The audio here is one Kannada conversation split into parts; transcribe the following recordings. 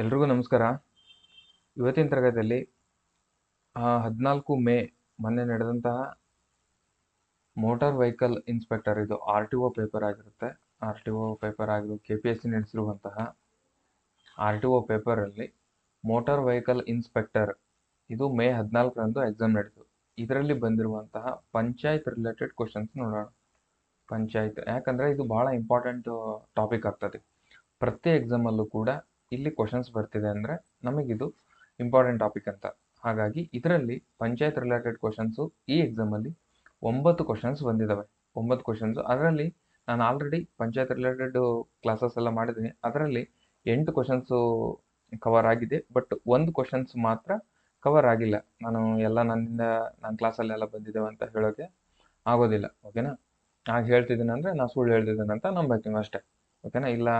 ಎಲ್ರಿಗೂ ನಮಸ್ಕಾರ. ಇವತ್ತಿನ ತರಗತಿಯಲ್ಲಿ ಹದಿನಾಲ್ಕು ಮೇ ಮೊನ್ನೆ ನಡೆದಂತಹ ಮೋಟಾರ್ ವೆಹಿಕಲ್ ಇನ್ಸ್ಪೆಕ್ಟರ್, ಇದು ಆರ್ ಟಿ ಒ ಪೇಪರ್ ಆಗಿರುತ್ತೆ. ಆರ್ ಟಿ ಒ ಪೇಪರ್ ಆಗಿರೋ ಕೆ ಪಿ ಎಸ್ ಸಿ ನಡೆಸಿರುವಂತಹ ಆರ್ ಟಿ ಒ ಪೇಪರಲ್ಲಿ ಮೋಟಾರ್ ವೆಹಿಕಲ್ ಇನ್ಸ್ಪೆಕ್ಟರ್, ಇದು ಮೇ ಹದಿನಾಲ್ಕರಂದು ಎಕ್ಸಾಮ್ ನಡೆದು ಇದರಲ್ಲಿ ಬಂದಿರುವಂತಹ ಪಂಚಾಯತ್ ರಿಲೇಟೆಡ್ ಕ್ವಶನ್ಸ್ ನೋಡೋಣ. ಪಂಚಾಯತ್, ಯಾಕಂದರೆ ಇದು ಭಾಳ ಇಂಪಾರ್ಟೆಂಟ್ ಟಾಪಿಕ್ ಆಗ್ತದೆ. ಪ್ರತಿ ಎಕ್ಸಾಮಲ್ಲೂ ಕೂಡ ಇಲ್ಲಿ ಕ್ವಶನ್ಸ್ ಬರ್ತಿದೆ ಅಂದರೆ ನಮಗಿದು ಇಂಪಾರ್ಟೆಂಟ್ ಟಾಪಿಕ್ ಅಂತ. ಹಾಗಾಗಿ ಇದರಲ್ಲಿ ಪಂಚಾಯತ್ ರಿಲೇಟೆಡ್ ಕ್ವಶನ್ಸು ಈ ಎಕ್ಸಾಮಲ್ಲಿ ಒಂಬತ್ತು ಕ್ವಶನ್ಸ್ ಬಂದಿದ್ದಾವೆ ಒಂಬತ್ತು ಕ್ವಶನ್ಸ್ ಅದರಲ್ಲಿ ನಾನು ಆಲ್ರೆಡಿ ಪಂಚಾಯತ್ ರಿಲೇಟೆಡ್ ಕ್ಲಾಸಸ್ ಎಲ್ಲ ಮಾಡಿದ್ದೀನಿ. ಅದರಲ್ಲಿ ಎಂಟು ಕ್ವಶನ್ಸು ಕವರ್ ಆಗಿದೆ. ಬಟ್ ಒಂದು ಕ್ವಶನ್ಸ್ ಮಾತ್ರ ಕವರ್ ಆಗಿಲ್ಲ. ನಾನು ಎಲ್ಲ ನನ್ನಿಂದ ನನ್ನ ಕ್ಲಾಸಲ್ಲೆಲ್ಲ ಬಂದಿದ್ದೇವೆ ಅಂತ ಹೇಳೋಕ್ಕೆ ಆಗೋದಿಲ್ಲ. ಓಕೆನಾ ಹಾಗೆ ಹೇಳ್ತಿದ್ದೀನಿ ಅಂದರೆ ನಾನು ಸುಳ್ಳು ಹೇಳ್ತಿದ್ದೀನಿ ಅಂತ ನೀವು ಅಷ್ಟೇ. ಓಕೆನಾ ಇಲ್ಲ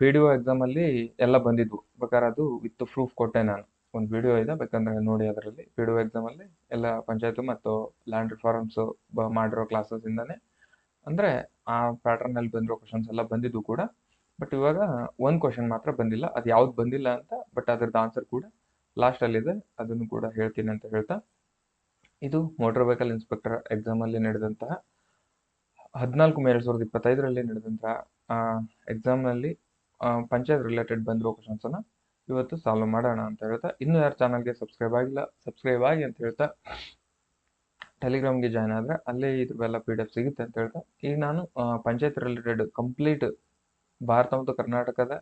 ಪಿ ಡಿ ಒ ಎಕ್ಸಾಮಲ್ಲಿ ಎಲ್ಲ ಬಂದಿದ್ವು ಬೇಕಾದ್ರೆ ಅದು ವಿತ್ ಪ್ರೂಫ್ ಕೊಟ್ಟೆ ನಾನು. ಒಂದು ವಿಡಿಯೋ ಇದೆ, ಬೇಕಂದ್ರೆ ನೋಡಿ ಅದರಲ್ಲಿ. ಪಿ ಡಿ ಒ ಎಕ್ಸಾಮಲ್ಲಿ ಎಲ್ಲ ಪಂಚಾಯತ್ ಮತ್ತು ಲ್ಯಾಂಡ್ ರಿಫಾರ್ಮ್ಸ್ ಮಾಡಿರೋ ಮಾಡಿರೋ ಕ್ಲಾಸಸ್ಸಿಂದನೇ ಅಂದರೆ ಆ ಪ್ಯಾಟ್ರನಲ್ಲಿ ಬಂದಿರೋ ಕ್ವಶನ್ಸ್ ಎಲ್ಲ ಬಂದಿದ್ದು ಕೂಡ. ಬಟ್ ಇವಾಗ ಒಂದು ಕ್ವಶನ್ ಮಾತ್ರ ಬಂದಿಲ್ಲ. ಅದು ಯಾವ್ದು ಬಂದಿಲ್ಲ ಅಂತ ಬಟ್ ಅದ್ರದ್ದು ಆನ್ಸರ್ ಕೂಡ ಲಾಸ್ಟಲ್ಲಿದೆ ಅದನ್ನು ಕೂಡ ಹೇಳ್ತೀನಿ ಅಂತ ಹೇಳ್ತಾ, ಇದು ಮೋಟರ್ ವೆಹಿಕಲ್ ಇನ್ಸ್ಪೆಕ್ಟರ್ ಎಕ್ಸಾಮಲ್ಲಿ ನಡೆದಂತಹ ಹದಿನಾಲ್ಕು ಮೇ ಸಾವಿರದ ಇಪ್ಪತ್ತೈದರಲ್ಲಿ ನಡೆದಂತಹ ಎಕ್ಸಾಮ್ನಲ್ಲಿ ಪಂಚಾಯತ್ ರಿಲೇಟೆಡ್ ಬಂದಿರೋ ಕ್ವಶನ್ಸನ್ನು ಇವತ್ತು ಸಾಲ್ವ್ ಮಾಡೋಣ ಅಂತ ಹೇಳ್ತಾ, ಇನ್ನೂ ಯಾರು ಚಾನಲ್ಗೆ ಸಬ್ಸ್ಕ್ರೈಬ್ ಆಗಿಲ್ಲ ಸಬ್ಸ್ಕ್ರೈಬ್ ಆಗಿ ಅಂತ ಹೇಳ್ತಾ ಟೆಲಿಗ್ರಾಮ್ಗೆ ಜಾಯ್ನ್ ಆದರೆ ಅಲ್ಲೇ ಇದ್ರವೆಲ್ಲ ಪಿ ಡಿ ಎಫ್ ಸಿಗುತ್ತೆ ಅಂತ ಹೇಳ್ತಾ, ಈಗ ನಾನು ಪಂಚಾಯತ್ ರಿಲೇಟೆಡ್ ಕಂಪ್ಲೀಟ್ ಭಾರತ ಮತ್ತು ಕರ್ನಾಟಕದ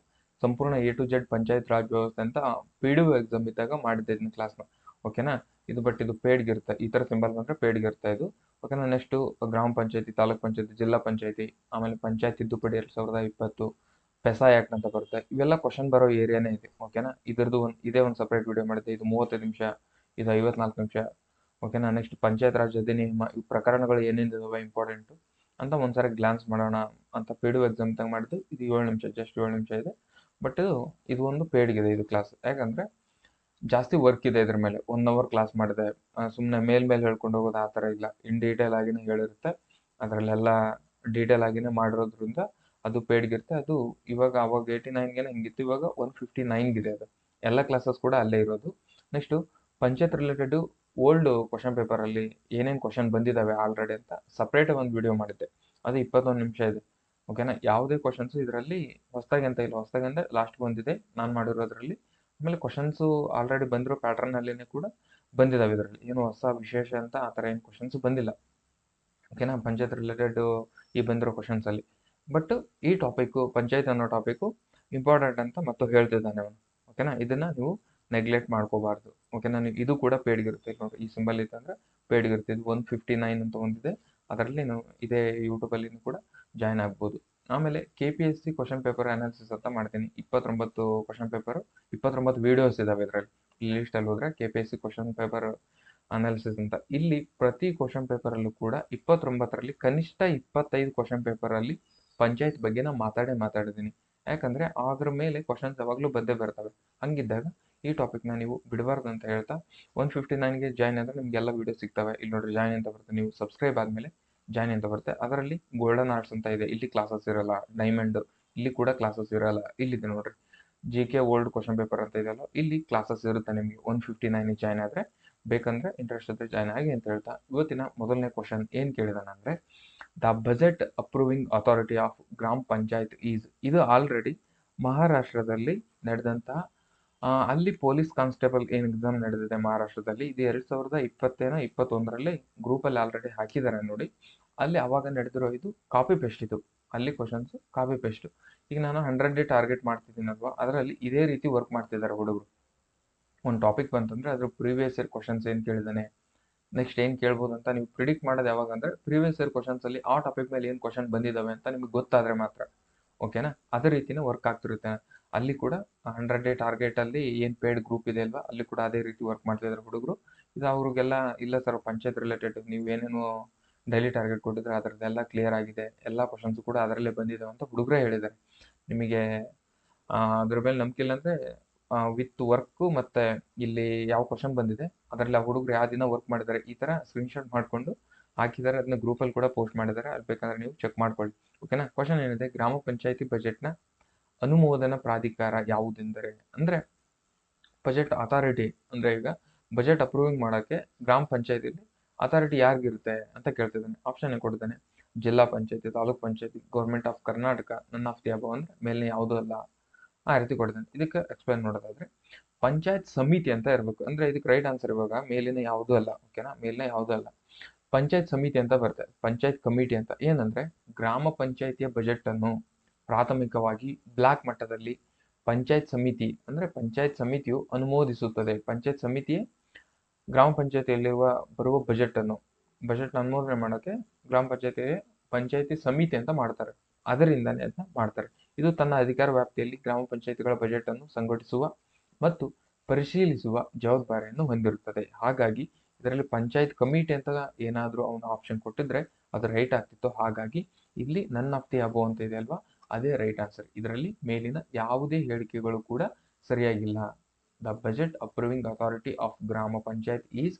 ಸಂಪೂರ್ಣ A to Z panchayat raj ವ್ಯವಸ್ಥೆ ಅಂತ ಪಿ ಡಿ ಎಕ್ಸಾಮ್ ಇದ್ದಾಗ ಮಾಡಿದ್ದೆ ಇದನ್ನ ಕ್ಲಾಸ್ನ ಓಕೆನಾ ಇದು ಬಟ್ ಇದು ಪೇಡ್ಗೆ ಇರುತ್ತೆ ಈ ಥರ ಸಿಂಬಲ್ ಬಂದರೆ ಪೇಡ್ಗೆ ಇರುತ್ತೆ ಇದು. ಓಕೆನಾ ನೆಕ್ಸ್ಟು ಗ್ರಾಮ ಪಂಚಾಯತಿ, ತಾಲೂಕ್ ಪಂಚಾಯತಿ, ಜಿಲ್ಲಾ ಪಂಚಾಯತಿ, ಆಮೇಲೆ ಪಂಚಾಯತ್ ತಿದ್ದುಪಡಿ ಎರಡು ಸಾವಿರದ ಇಪ್ಪತ್ತು ಪೆಸಾ ಆ್ಯಕ್ಟ್ ಅಂತ ಬರುತ್ತೆ. ಇವೆಲ್ಲ ಕ್ವಶನ್ ಬರೋ ಏರಿಯಾನೇ ಇದೆ. ಓಕೆನಾ ಇದರದು ಒಂದು, ಇದೇ ಒಂದು ಸಪ್ರೇಟ್ ವಿಡಿಯೋ ಮಾಡಿದೆ ಇದು ಮೂವತ್ತೈದು ನಿಮಿಷ, ಇದು ಐವತ್ನಾಲ್ಕು ನಿಮಿಷ. ಓಕೆನಾ ನೆಕ್ಸ್ಟ್ ಪಂಚಾಯತ್ ರಾಜ್ ಅಧಿನಿಯಮ ಈ ಪ್ರಕರಣಗಳು ಏನೇನಿದಾವೆ ಇಂಪಾರ್ಟೆಂಟು ಅಂತ ಒಂದ್ಸರಿ ಗ್ಲಾನ್ಸ್ ಮಾಡೋಣ ಅಂತ ಪೇಡು ಎಕ್ಸಾಮ್ ತಂಗ ಮಾಡಿದ್ದು. ಇದು ಏಳು ನಿಮಿಷ ಜಸ್ಟ್ ಏಳು ನಿಮಿಷ ಇದೆ. ಬಟ್ ಇದು ಇದು ಒಂದು ಪೇಡ್ಗಿದೆ ಇದು ಕ್ಲಾಸ್ ಯಾಕಂದರೆ ಜಾಸ್ತಿ ವರ್ಕ್ ಇದೆ ಇದ್ರ ಮೇಲೆ. ಒನ್ ಅವರ್ ಕ್ಲಾಸ್ ಮಾಡಿದೆ. ಸುಮ್ಮನೆ ಮೇಲ್ ಮೇಲೆ ಹೇಳ್ಕೊಂಡು ಹೋಗೋದು ಆ ಥರ ಇಲ್ಲ. ಇನ್ ಡೀಟೇಲ್ ಆಗಿನೇ ಹೇಳಿರುತ್ತೆ. ಅದರಲ್ಲೆಲ್ಲ ಡೀಟೇಲ್ ಆಗಿನೇ ಮಾಡಿರೋದ್ರಿಂದ ಅದು ಪೇಡ್ಗಿರುತ್ತೆ ಅದು ಇವಾಗ ಅವಾಗ ಏಯ್ಟಿ ನೈನ್ಗೆ ಹಿಂಗಿತ್ತು. ಇವಾಗ ಒನ್ ಫಿಫ್ಟಿ ನೈನ್ಗಿದೆ ಅದು. ಎಲ್ಲ ಕ್ಲಾಸಸ್ ಕೂಡ ಅಲ್ಲೇ ಇರೋದು. Next panchayat related old question ಪೇಪರಲ್ಲಿ ಏನೇನು ಕ್ವಶನ್ ಬಂದಿದ್ದಾವೆ ಆಲ್ರೆಡಿ ಅಂತ ಸಪ್ರೇಟ್ ಒಂದು ವಿಡಿಯೋ ಮಾಡಿದ್ದೆ. ಅದು ಇಪ್ಪತ್ತೊಂದು ನಿಮಿಷ ಇದೆ. ಓಕೆನಾ ಯಾವುದೇ ಕ್ವಶನ್ಸು ಇದರಲ್ಲಿ ಹೊಸದಾಗಿ ಅಂತ ಇಲ್ಲ. ಹೊಸದಾಗಿ ಅಂದರೆ ಲಾಸ್ಟ್ ಬಂದಿದೆ. ನಾನು ಮಾಡಿರೋದ್ರಲ್ಲಿ ಆಮೇಲೆ ಕ್ವಶನ್ಸ್ ಆಲ್ರೆಡಿ ಬಂದಿರೋ ಪ್ಯಾಟರ್ನ್ ಅಲ್ಲಿನೇ ಕೂಡ ಬಂದಿದ್ದಾವೆ ಇದರಲ್ಲಿ. ಏನು ಹೊಸ ವಿಶೇಷ ಅಂತ ಆ ಥರ ಏನು ಕ್ವಶನ್ಸ್ ಬಂದಿಲ್ಲ. ಓಕೆನಾ ಪಂಚಾಯತ್ ರಿಲೇಟೆಡ್ ಈ ಬಂದಿರೋ ಕ್ವಶನ್ಸಲ್ಲಿ ಬಟ್ ಈ ಟಾಪಿಕ್ ಪಂಚಾಯತ್ ಅನ್ನೋ ಟಾಪಿಕ್ ಇಂಪಾರ್ಟೆಂಟ್ ಅಂತ ಮತ್ತು ಹೇಳ್ತಿದ್ದಾನೆ ಅವನು. ಓಕೆನಾ ಇದನ್ನ ನೀವು ನೆಗ್ಲೆಕ್ಟ್ ಮಾಡ್ಕೋಬಾರ್ದು. ಓಕೆನಾ ನೀವು ಇದು ಕೂಡ ಪೇಡ್ಗಿರುತ್ತೆ ನೋಡಿ ಈ ಸಿಂಬಲ್ ಇತ್ತಂದ್ರೆ ಪೇಡ್ಗಿರುತ್ತೆ ಇದು ಒನ್ ಫಿಫ್ಟಿ ನೈನ್ ಅಂತ ಒಂದಿದೆ. ಅದರಲ್ಲಿ ನೀವು ಇದೇ ಯೂಟ್ಯೂಬಲ್ಲಿ ಕೂಡ ಜಾಯ್ನ್ ಆಗ್ಬೋದು. ಆಮೇಲೆ K P S C question paper analysis ಅಂತ ಮಾಡ್ತೀನಿ. ಇಪ್ಪತ್ತೊಂಬತ್ತು ಕ್ವಶನ್ ಪೇಪರ್ ಇಪ್ಪತ್ತೊಂಬತ್ತು ವೀಡಿಯೋಸ್ ಇದಾವೆ ಇದರಲ್ಲಿ. ಈ ಲಿಸ್ಟಲ್ಲಿ ಹೋದ್ರೆ K P S C question paper analysis ಅಂತ. ಇಲ್ಲಿ ಪ್ರತಿ ಕ್ವಶನ್ ಪೇಪರಲ್ಲೂ ಕೂಡ ಇಪ್ಪತ್ತೊಂಬತ್ತರಲ್ಲಿ ಕನಿಷ್ಠ ಇಪ್ಪತ್ತೈದು ಕ್ವಶನ್ ಪೇಪರಲ್ಲಿ ಪಂಚಾಯತ್ ಬಗ್ಗೆ ನಾನು ಮಾತಾಡೇ ಮಾತಾಡಿದ್ದೀನಿ. ಯಾಕಂದ್ರೆ ಅದ್ರ ಮೇಲೆ ಕ್ವಶನ್ಸ್ ಯಾವಾಗಲೂ ಬದ್ದೇ ಬರ್ತವೆ. ಹಂಗಿದ್ದಾಗ ಈ ಟಾಪಿಕ್ನ ನೀವು ಬಿಡಬಾರ್ದು ಅಂತ ಹೇಳ್ತಾ ಒನ್ ಫಿಫ್ಟಿ ನೈನ್ಗೆ ಜಾಯ್ನ್ ಆದರೆ ನಿಮಗೆಲ್ಲ ವೀಡಿಯೋ ಸಿಗ್ತವೆ. ಇಲ್ಲಿ ನೋಡ್ರಿ ಜಾಯ್ನ್ ಅಂತ ಬರ್ತದೆ ನೀವು ಸಬ್ಸ್ಕ್ರೈಬ್ ಆದಮೇಲೆ ಜಾಯ್ನ್ ಅಂತ ಬರುತ್ತೆ. ಅದರಲ್ಲಿ ಗೋಲ್ಡನ್ ಆರ್ಟ್ಸ್ ಅಂತ ಇದೆ. ಇಲ್ಲಿ ಕ್ಲಾಸಸ್ ಇರಲ್ಲ. ಡೈಮಂಡ್ ಇಲ್ಲಿ ಕೂಡ ಕ್ಲಾಸಸ್ ಇರಲ್ಲ. ಇಲ್ಲಿದೆ ನೋಡ್ರಿ. G K old question paper ಅಂತ ಇದೆಯಲ್ಲ, ಇಲ್ಲಿ ಕ್ಲಾಸಸ್ ಇರುತ್ತೆ ನಿಮಗೆ. ಒನ್ ಫಿಫ್ಟಿ ನೈನ್ ಜಾಯ್ನ್ ಆದರೆ, ಬೇಕಂದ್ರೆ ಇಂಟ್ರೆಸ್ಟ್ ಜೊತೆ ಜಾಯ್ನ್ ಆಗಿ ಅಂತ ಹೇಳ್ತಾ. ಇವತ್ತಿನ ಮೊದಲನೇ ಕ್ವಶನ್ ಏನು ಕೇಳಿದಾನಂದರೆ the budget approving authority of gram panchayat is ಇದು ಆಲ್ರೆಡಿ ಮಹಾರಾಷ್ಟ್ರದಲ್ಲಿ ನಡೆದಂತಹ ಅಲ್ಲಿ ಪೊಲೀಸ್ ಕಾನ್ಸ್ಟೇಬಲ್ ಏನು ಎಕ್ಸಾಮ್ ನಡೆದಿದೆ ಮಹಾರಾಷ್ಟ್ರದಲ್ಲಿ, ಇದು ಎರಡು ಸಾವಿರದ ಇಪ್ಪತ್ತೇನೋ ಇಪ್ಪತ್ತೊಂದರಲ್ಲಿ ಗ್ರೂಪಲ್ಲಿ ಆಲ್ರೆಡಿ ಹಾಕಿದ್ದಾರೆ ನೋಡಿ. ಅಲ್ಲಿ ಅವಾಗ ನಡೆದಿರೋ ಇದು ಕಾಪಿ ಪೇಸ್ಟ್ ಇದು. ಅಲ್ಲಿ ಕ್ವಶನ್ಸ್ ಕಾಪಿ ಪೇಸ್ಟ್ ಈಗ ನಾನು ಹಂಡ್ರೆಡ್ ಡೇ ಟಾರ್ಗೆಟ್ ಮಾಡ್ತಿದ್ದೀನಲ್ವಾ, ಅದರಲ್ಲಿ ಇದೇ ರೀತಿ ವರ್ಕ್ ಮಾಡ್ತಿದ್ದಾರೆ ಹುಡುಗರು. ಒಂದು ಟಾಪಿಕ್ ಬಂತಂದ್ರೆ ಅದ್ರ ಪ್ರೀವಿಯಸ್ ಇಯರ್ ಕ್ವಶನ್ಸ್ ಏನು ಕೇಳಿದಾನೆ ನೆಕ್ಸ್ಟ್ ಏನು ಕೇಳ್ಬೋದು ಅಂತ ನೀವು ಪ್ರಿಡಿಕ್ಟ್ ಮಾಡೋದು ಯಾವಾಗ ಅಂದ್ರೆ ಪ್ರೀವಿಯಸ್ ಇಯರ್ ಕ್ವಶನ್ಸಲ್ಲಿ ಆ ಟಾಪಿಕ್ ಮೇಲೆ ಏನು ಕ್ವಶನ್ ಬಂದಿದ್ದಾವೆ ಅಂತ ನಿಮ್ಗೆ ಗೊತ್ತಾದರೆ ಮಾತ್ರ. ಓಕೆನಾ ಅದೇ ರೀತಿನೇ ವರ್ಕ್ ಆಗ್ತಿರುತ್ತೆ. ಅಲ್ಲಿ ಕೂಡ ಹಂಡ್ರೆಡ್ ಡೇ ಟಾರ್ಗೆಟ್ ಅಲ್ಲಿ ಏನ್ ಪೇಡ್ ಗ್ರೂಪ್ ಇದೆ ಅಲ್ವಾ, ಅಲ್ಲಿ ಕೂಡ ಅದೇ ರೀತಿ ವರ್ಕ್ ಮಾಡ್ತಾ ಇದ್ದಾರೆ ಹುಡುಗರು. ಇದು ಅವ್ರಿಗೆಲ್ಲ ಇಲ್ಲ ಸರ್ ಪಂಚಾಯತ್ ರಿಲೇಟೆಡ್ ನೀವು ಏನೇನು ಡೈಲಿ ಟಾರ್ಗೆಟ್ ಕೊಟ್ಟಿದ್ರೆ ಅದರದ್ದೆಲ್ಲ ಕ್ಲಿಯರ್ ಆಗಿದೆ, ಎಲ್ಲ ಕ್ವಶನ್ಸ್ ಕೂಡ ಅದರಲ್ಲೇ ಬಂದಿದೆ ಅಂತ ಹುಡುಗರೇ ಹೇಳಿದ್ದಾರೆ. ನಿಮಗೆ ಅದ್ರ ಮೇಲೆ ನಂಬಿಕೆ ಇಲ್ಲ ಅಂದರೆ ವಿತ್ ವರ್ಕು ಮತ್ತೆ ಇಲ್ಲಿ ಯಾವ ಕ್ವಶನ್ ಬಂದಿದೆ, ಅದರಲ್ಲಿ ಆ ಹುಡುಗರು ಯಾವ ದಿನ ವರ್ಕ್ ಮಾಡಿದ್ದಾರೆ, ಈ ತರಾ ಸ್ಕ್ರೀನ್ ಶಾಟ್ ಮಾಡಿಕೊಂಡು ಹಾಕಿದ್ದಾರೆ, ಅದನ್ನ ಗ್ರೂಪಲ್ಲಿ ಕೂಡ ಪೋಸ್ಟ್ ಮಾಡಿದ್ದಾರೆ. ಅಲ್ಲಿ ಬೇಕಾದ್ರೆ ನೀವು ಚೆಕ್ ಮಾಡ್ಕೊಳ್ಳಿ. ಓಕೆನಾ ಕ್ವಶನ್ ಏನಿದೆ? ಗ್ರಾಮ ಪಂಚಾಯತಿ ಬಜೆಟ್ನ ಅನುಮೋದನಾ ಪ್ರಾಧಿಕಾರ ಯಾವುದೆಂದರೆ, ಅಂದ್ರೆ ಬಜೆಟ್ ಅಥಾರಿಟಿ ಅಂದ್ರೆ ಈಗ ಬಜೆಟ್ ಅಪ್ರೂವಿಂಗ್ ಮಾಡೋಕ್ಕೆ ಗ್ರಾಮ ಪಂಚಾಯತಿಲಿ ಅಥಾರಿಟಿ ಯಾರಿಗಿರುತ್ತೆ ಅಂತ ಕೇಳ್ತಿದ್ದಾನೆ. ಆಪ್ಷನ್ ಕೊಡ್ತಾನೆ zilla panchayati, taluk panchayati government of Karnataka none of the ಅಬೋ ಅಂದ್ರೆ ಮೇಲಿನ ಯಾವುದೂ ಅಲ್ಲ ಆ ರೀತಿ ಕೊಡ್ತಾನೆ ಇದಕ್ಕೆ ಎಕ್ಸ್ಪ್ಲೈನ್ ಮಾಡೋದಾದ್ರೆ ಪಂಚಾಯತ್ ಸಮಿತಿ ಅಂತ ಇರಬೇಕು. ಅಂದ್ರೆ ಇದಕ್ಕೆ ರೈಟ್ ಆನ್ಸರ್ ಇವಾಗ ಮೇಲಿನ ಯಾವುದೂ ಅಲ್ಲ ಓಕೆನಾ ಮೇಲಿನ ಯಾವುದೂ ಅಲ್ಲ. ಪಂಚಾಯತ್ ಸಮಿತಿ ಅಂತ ಬರ್ತದೆ. ಪಂಚಾಯತ್ ಕಮಿಟಿ ಅಂತ. ಏನಂದ್ರೆ ಗ್ರಾಮ ಪಂಚಾಯತಿಯ ಬಜೆಟ್ ಅನ್ನು ಪ್ರಾಥಮಿಕವಾಗಿ ಬ್ಲಾಕ್ ಮಟ್ಟದಲ್ಲಿ ಪಂಚಾಯತ್ ಸಮಿತಿ, ಅಂದ್ರೆ ಪಂಚಾಯತ್ ಸಮಿತಿಯು ಅನುಮೋದಿಸುತ್ತದೆ. ಪಂಚಾಯತ್ ಸಮಿತಿ ಗ್ರಾಮ ಪಂಚಾಯತಿಯಲ್ಲಿರುವ ಬರುವ ಬಜೆಟ್ ಅನ್ನು ಬಜೆಟ್ ಅನುಮೋದನೆ ಮಾಡೋಕೆ ಗ್ರಾಮ ಪಂಚಾಯತಿ ಪಂಚಾಯತಿ ಸಮಿತಿ ಅಂತ ಮಾಡ್ತಾರೆ. ಅದರಿಂದನೇ ಅದನ್ನ ಮಾಡ್ತಾರೆ. ಇದು ತನ್ನ ಅಧಿಕಾರ ವ್ಯಾಪ್ತಿಯಲ್ಲಿ ಗ್ರಾಮ ಪಂಚಾಯತಿಗಳ ಬಜೆಟ್ ಅನ್ನು ಸಂಘಟಿಸುವ ಮತ್ತು ಪರಿಶೀಲಿಸುವ ಜವಾಬ್ದಾರಿಯನ್ನು ಹೊಂದಿರುತ್ತದೆ. ಹಾಗಾಗಿ ಇದರಲ್ಲಿ ಪಂಚಾಯತ್ ಕಮಿಟಿ ಅಂತ ಏನಾದರೂ ಅವನು ಆಪ್ಷನ್ ಕೊಟ್ಟಿದ್ರೆ ಅದು ರೈಟ್ ಆಗ್ತಿತ್ತು. ಹಾಗಾಗಿ ಇಲ್ಲಿ ನನ್ನ ಆಪ್ತಿ ಆಗುವಂತ ಅಂತ ಇದೆ ಅಲ್ವಾ? ಅದೇ ರೈಟ್ ಆನ್ಸರ್ ಇದರಲ್ಲಿ ಮೇಲಿನ ಯಾವುದೇ ಹೇಳಿಕೆಗಳು ಕೂಡ ಸರಿಯಾಗಿಲ್ಲ. The budget approving authority of gram panchayat is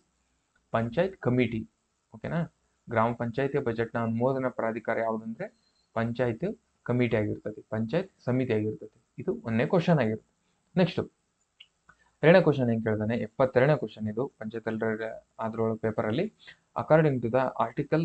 panchayat committee ಓಕೆನಾ ಗ್ರಾಮ ಪಂಚಾಯತಿಯ ಬಜೆಟ್ನ ಅನುಮೋದನಾ ಪ್ರಾಧಿಕಾರ ಯಾವುದಂದ್ರೆ ಪಂಚಾಯತ್ ಕಮಿಟಿ ಆಗಿರ್ತದೆ. ಪಂಚಾಯತ್ ಸಮಿತಿ ಆಗಿರ್ತದೆ. ಇದು ಒಂದೇ ಕ್ವಶನ್ ಆಗಿರುತ್ತೆ. ನೆಕ್ಸ್ಟ್ ಎರಡನೇ ಕ್ವಶನ್ ಏನ್ ಕೇಳ್ದಾನೆ? ಎಪ್ಪತ್ತೆರಡನೇ ಕ್ವಶನ್ ಇದು. ಪಂಚಾಯತ್ ಅದ್ರೊಳಗೆ ಪೇಪರ್ ಅಲ್ಲಿ according to the article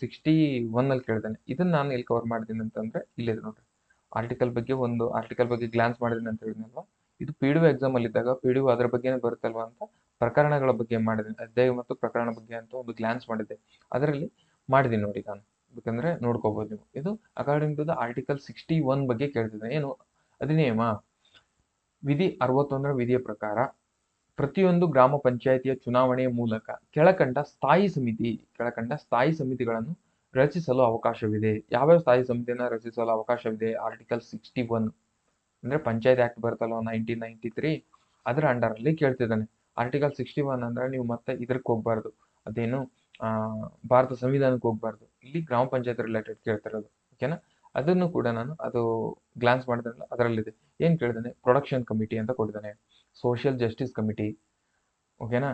sixty one ಅಲ್ಲಿ ಕೇಳ್ತಾನೆ ಇದನ್ನ ನಾನು ಎಲ್ಲಿ ಕವರ್ ಮಾಡಿದ್ದೀನಿ ಅಂತಂದ್ರೆ ಇಲ್ಲಿದೆ ನೋಡ್ರಿ. ಆರ್ಟಿಕಲ್ ಬಗ್ಗೆ ಒಂದು ಆರ್ಟಿಕಲ್ ಬಗ್ಗೆ ಗ್ಲಾನ್ಸ್ ಮಾಡಿದ್ದೀನಿ ಅಂತ ಹೇಳಿದ್ನಲ್ವಾ? ಇದು ಪಿ ಡಿ ಎಕ್ಸಾಮ್ ಅಲ್ಲಿ ಇದ್ದಾಗ ಪಿ ಡಿ ಅದ್ರ ಬಗ್ಗೆನೇ ಬರುತ್ತಲ್ವಾ ಅಂತ ಪ್ರಕರಣಗಳ ಬಗ್ಗೆ ಮಾಡಿದ್ದೀನಿ ಅಧ್ಯಾಯ ಮತ್ತು ಪ್ರಕರಣ ಬಗ್ಗೆ ಅಂತ ಒಂದು ಗ್ಲಾನ್ಸ್ ಮಾಡಿದ್ದೆ. ಅದರಲ್ಲಿ ಮಾಡಿದ್ದೀನಿ ನೋಡಿ ನಾನು. ಯಾಕಂದ್ರೆ ನೋಡ್ಕೋಬಹುದು ನೀವು. ಇದು according to the article sixty one ಬಗ್ಗೆ ಕೇಳ್ತಿದ್ದಾನೆ ಏನು? ಅಧಿನಿಯಮ? ವಿಧಿ ಅರವತ್ತೊಂದರ ವಿಧಿಯ ಪ್ರಕಾರ ಪ್ರತಿಯೊಂದು ಗ್ರಾಮ ಪಂಚಾಯಿತಿಯ ಚುನಾವಣೆಯ ಮೂಲಕ ಕೆಳಕಂಡ ಸ್ಥಾಯಿ ಸಮಿತಿ, ಕೆಳಕಂಡ ಸ್ಥಾಯಿ ಸಮಿತಿಗಳನ್ನು ರಚಿಸಲು ಅವಕಾಶವಿದೆ. ಯಾವ್ಯಾವ ಸ್ಥಾಯಿ ಸಮಿತಿಯನ್ನು ರಚಿಸಲು ಅವಕಾಶವಿದೆ? ಆರ್ಟಿಕಲ್ ಸಿಕ್ಸ್ಟಿ ಒನ್ ಅಂದ್ರೆ ಪಂಚಾಯತ್ ಆಕ್ಟ್ ಬರ್ತಲ್ಲ ನೈನ್ಟೀನ್ ನೈನ್ಟಿ ತ್ರೀ ಅದರ ಅಂಡರ್ ಅಲ್ಲಿ ಕೇಳ್ತಿದ್ದಾನೆ. ಆರ್ಟಿಕಲ್ ಸಿಕ್ಸ್ಟಿ ಒನ್ ಅಂದ್ರೆ ನೀವು ಮತ್ತೆ ಇದಕ್ಕೆ ಹೋಗ್ಬಾರ್ದು. ಅದೇನು ಭಾರತ ಸಂವಿಧಾನಕ್ಕೆ ಹೋಗ್ಬಾರ್ದು. ಇಲ್ಲಿ ಗ್ರಾಮ ಪಂಚಾಯತ್ ರಿಲೇಟೆಡ್ ಕೇಳ್ತಿರೋದು ಓಕೆನಾ ಅದನ್ನು ಕೂಡ ನಾನು ಅದು ಗ್ಲಾನ್ಸ್ ಮಾಡಿದ್ರಲ್ಲ ಅದರಲ್ಲಿದೆ. ಏನು ಕೇಳಿದಾನೆ? ಪ್ರೊಡಕ್ಷನ್ ಕಮಿಟಿ ಅಂತ ಕೊಟ್ಟಿದ್ದಾನೆ ಸೋಷಿಯಲ್ ಜಸ್ಟಿಸ್ ಕಮಿಟಿ ಓಕೆನಾ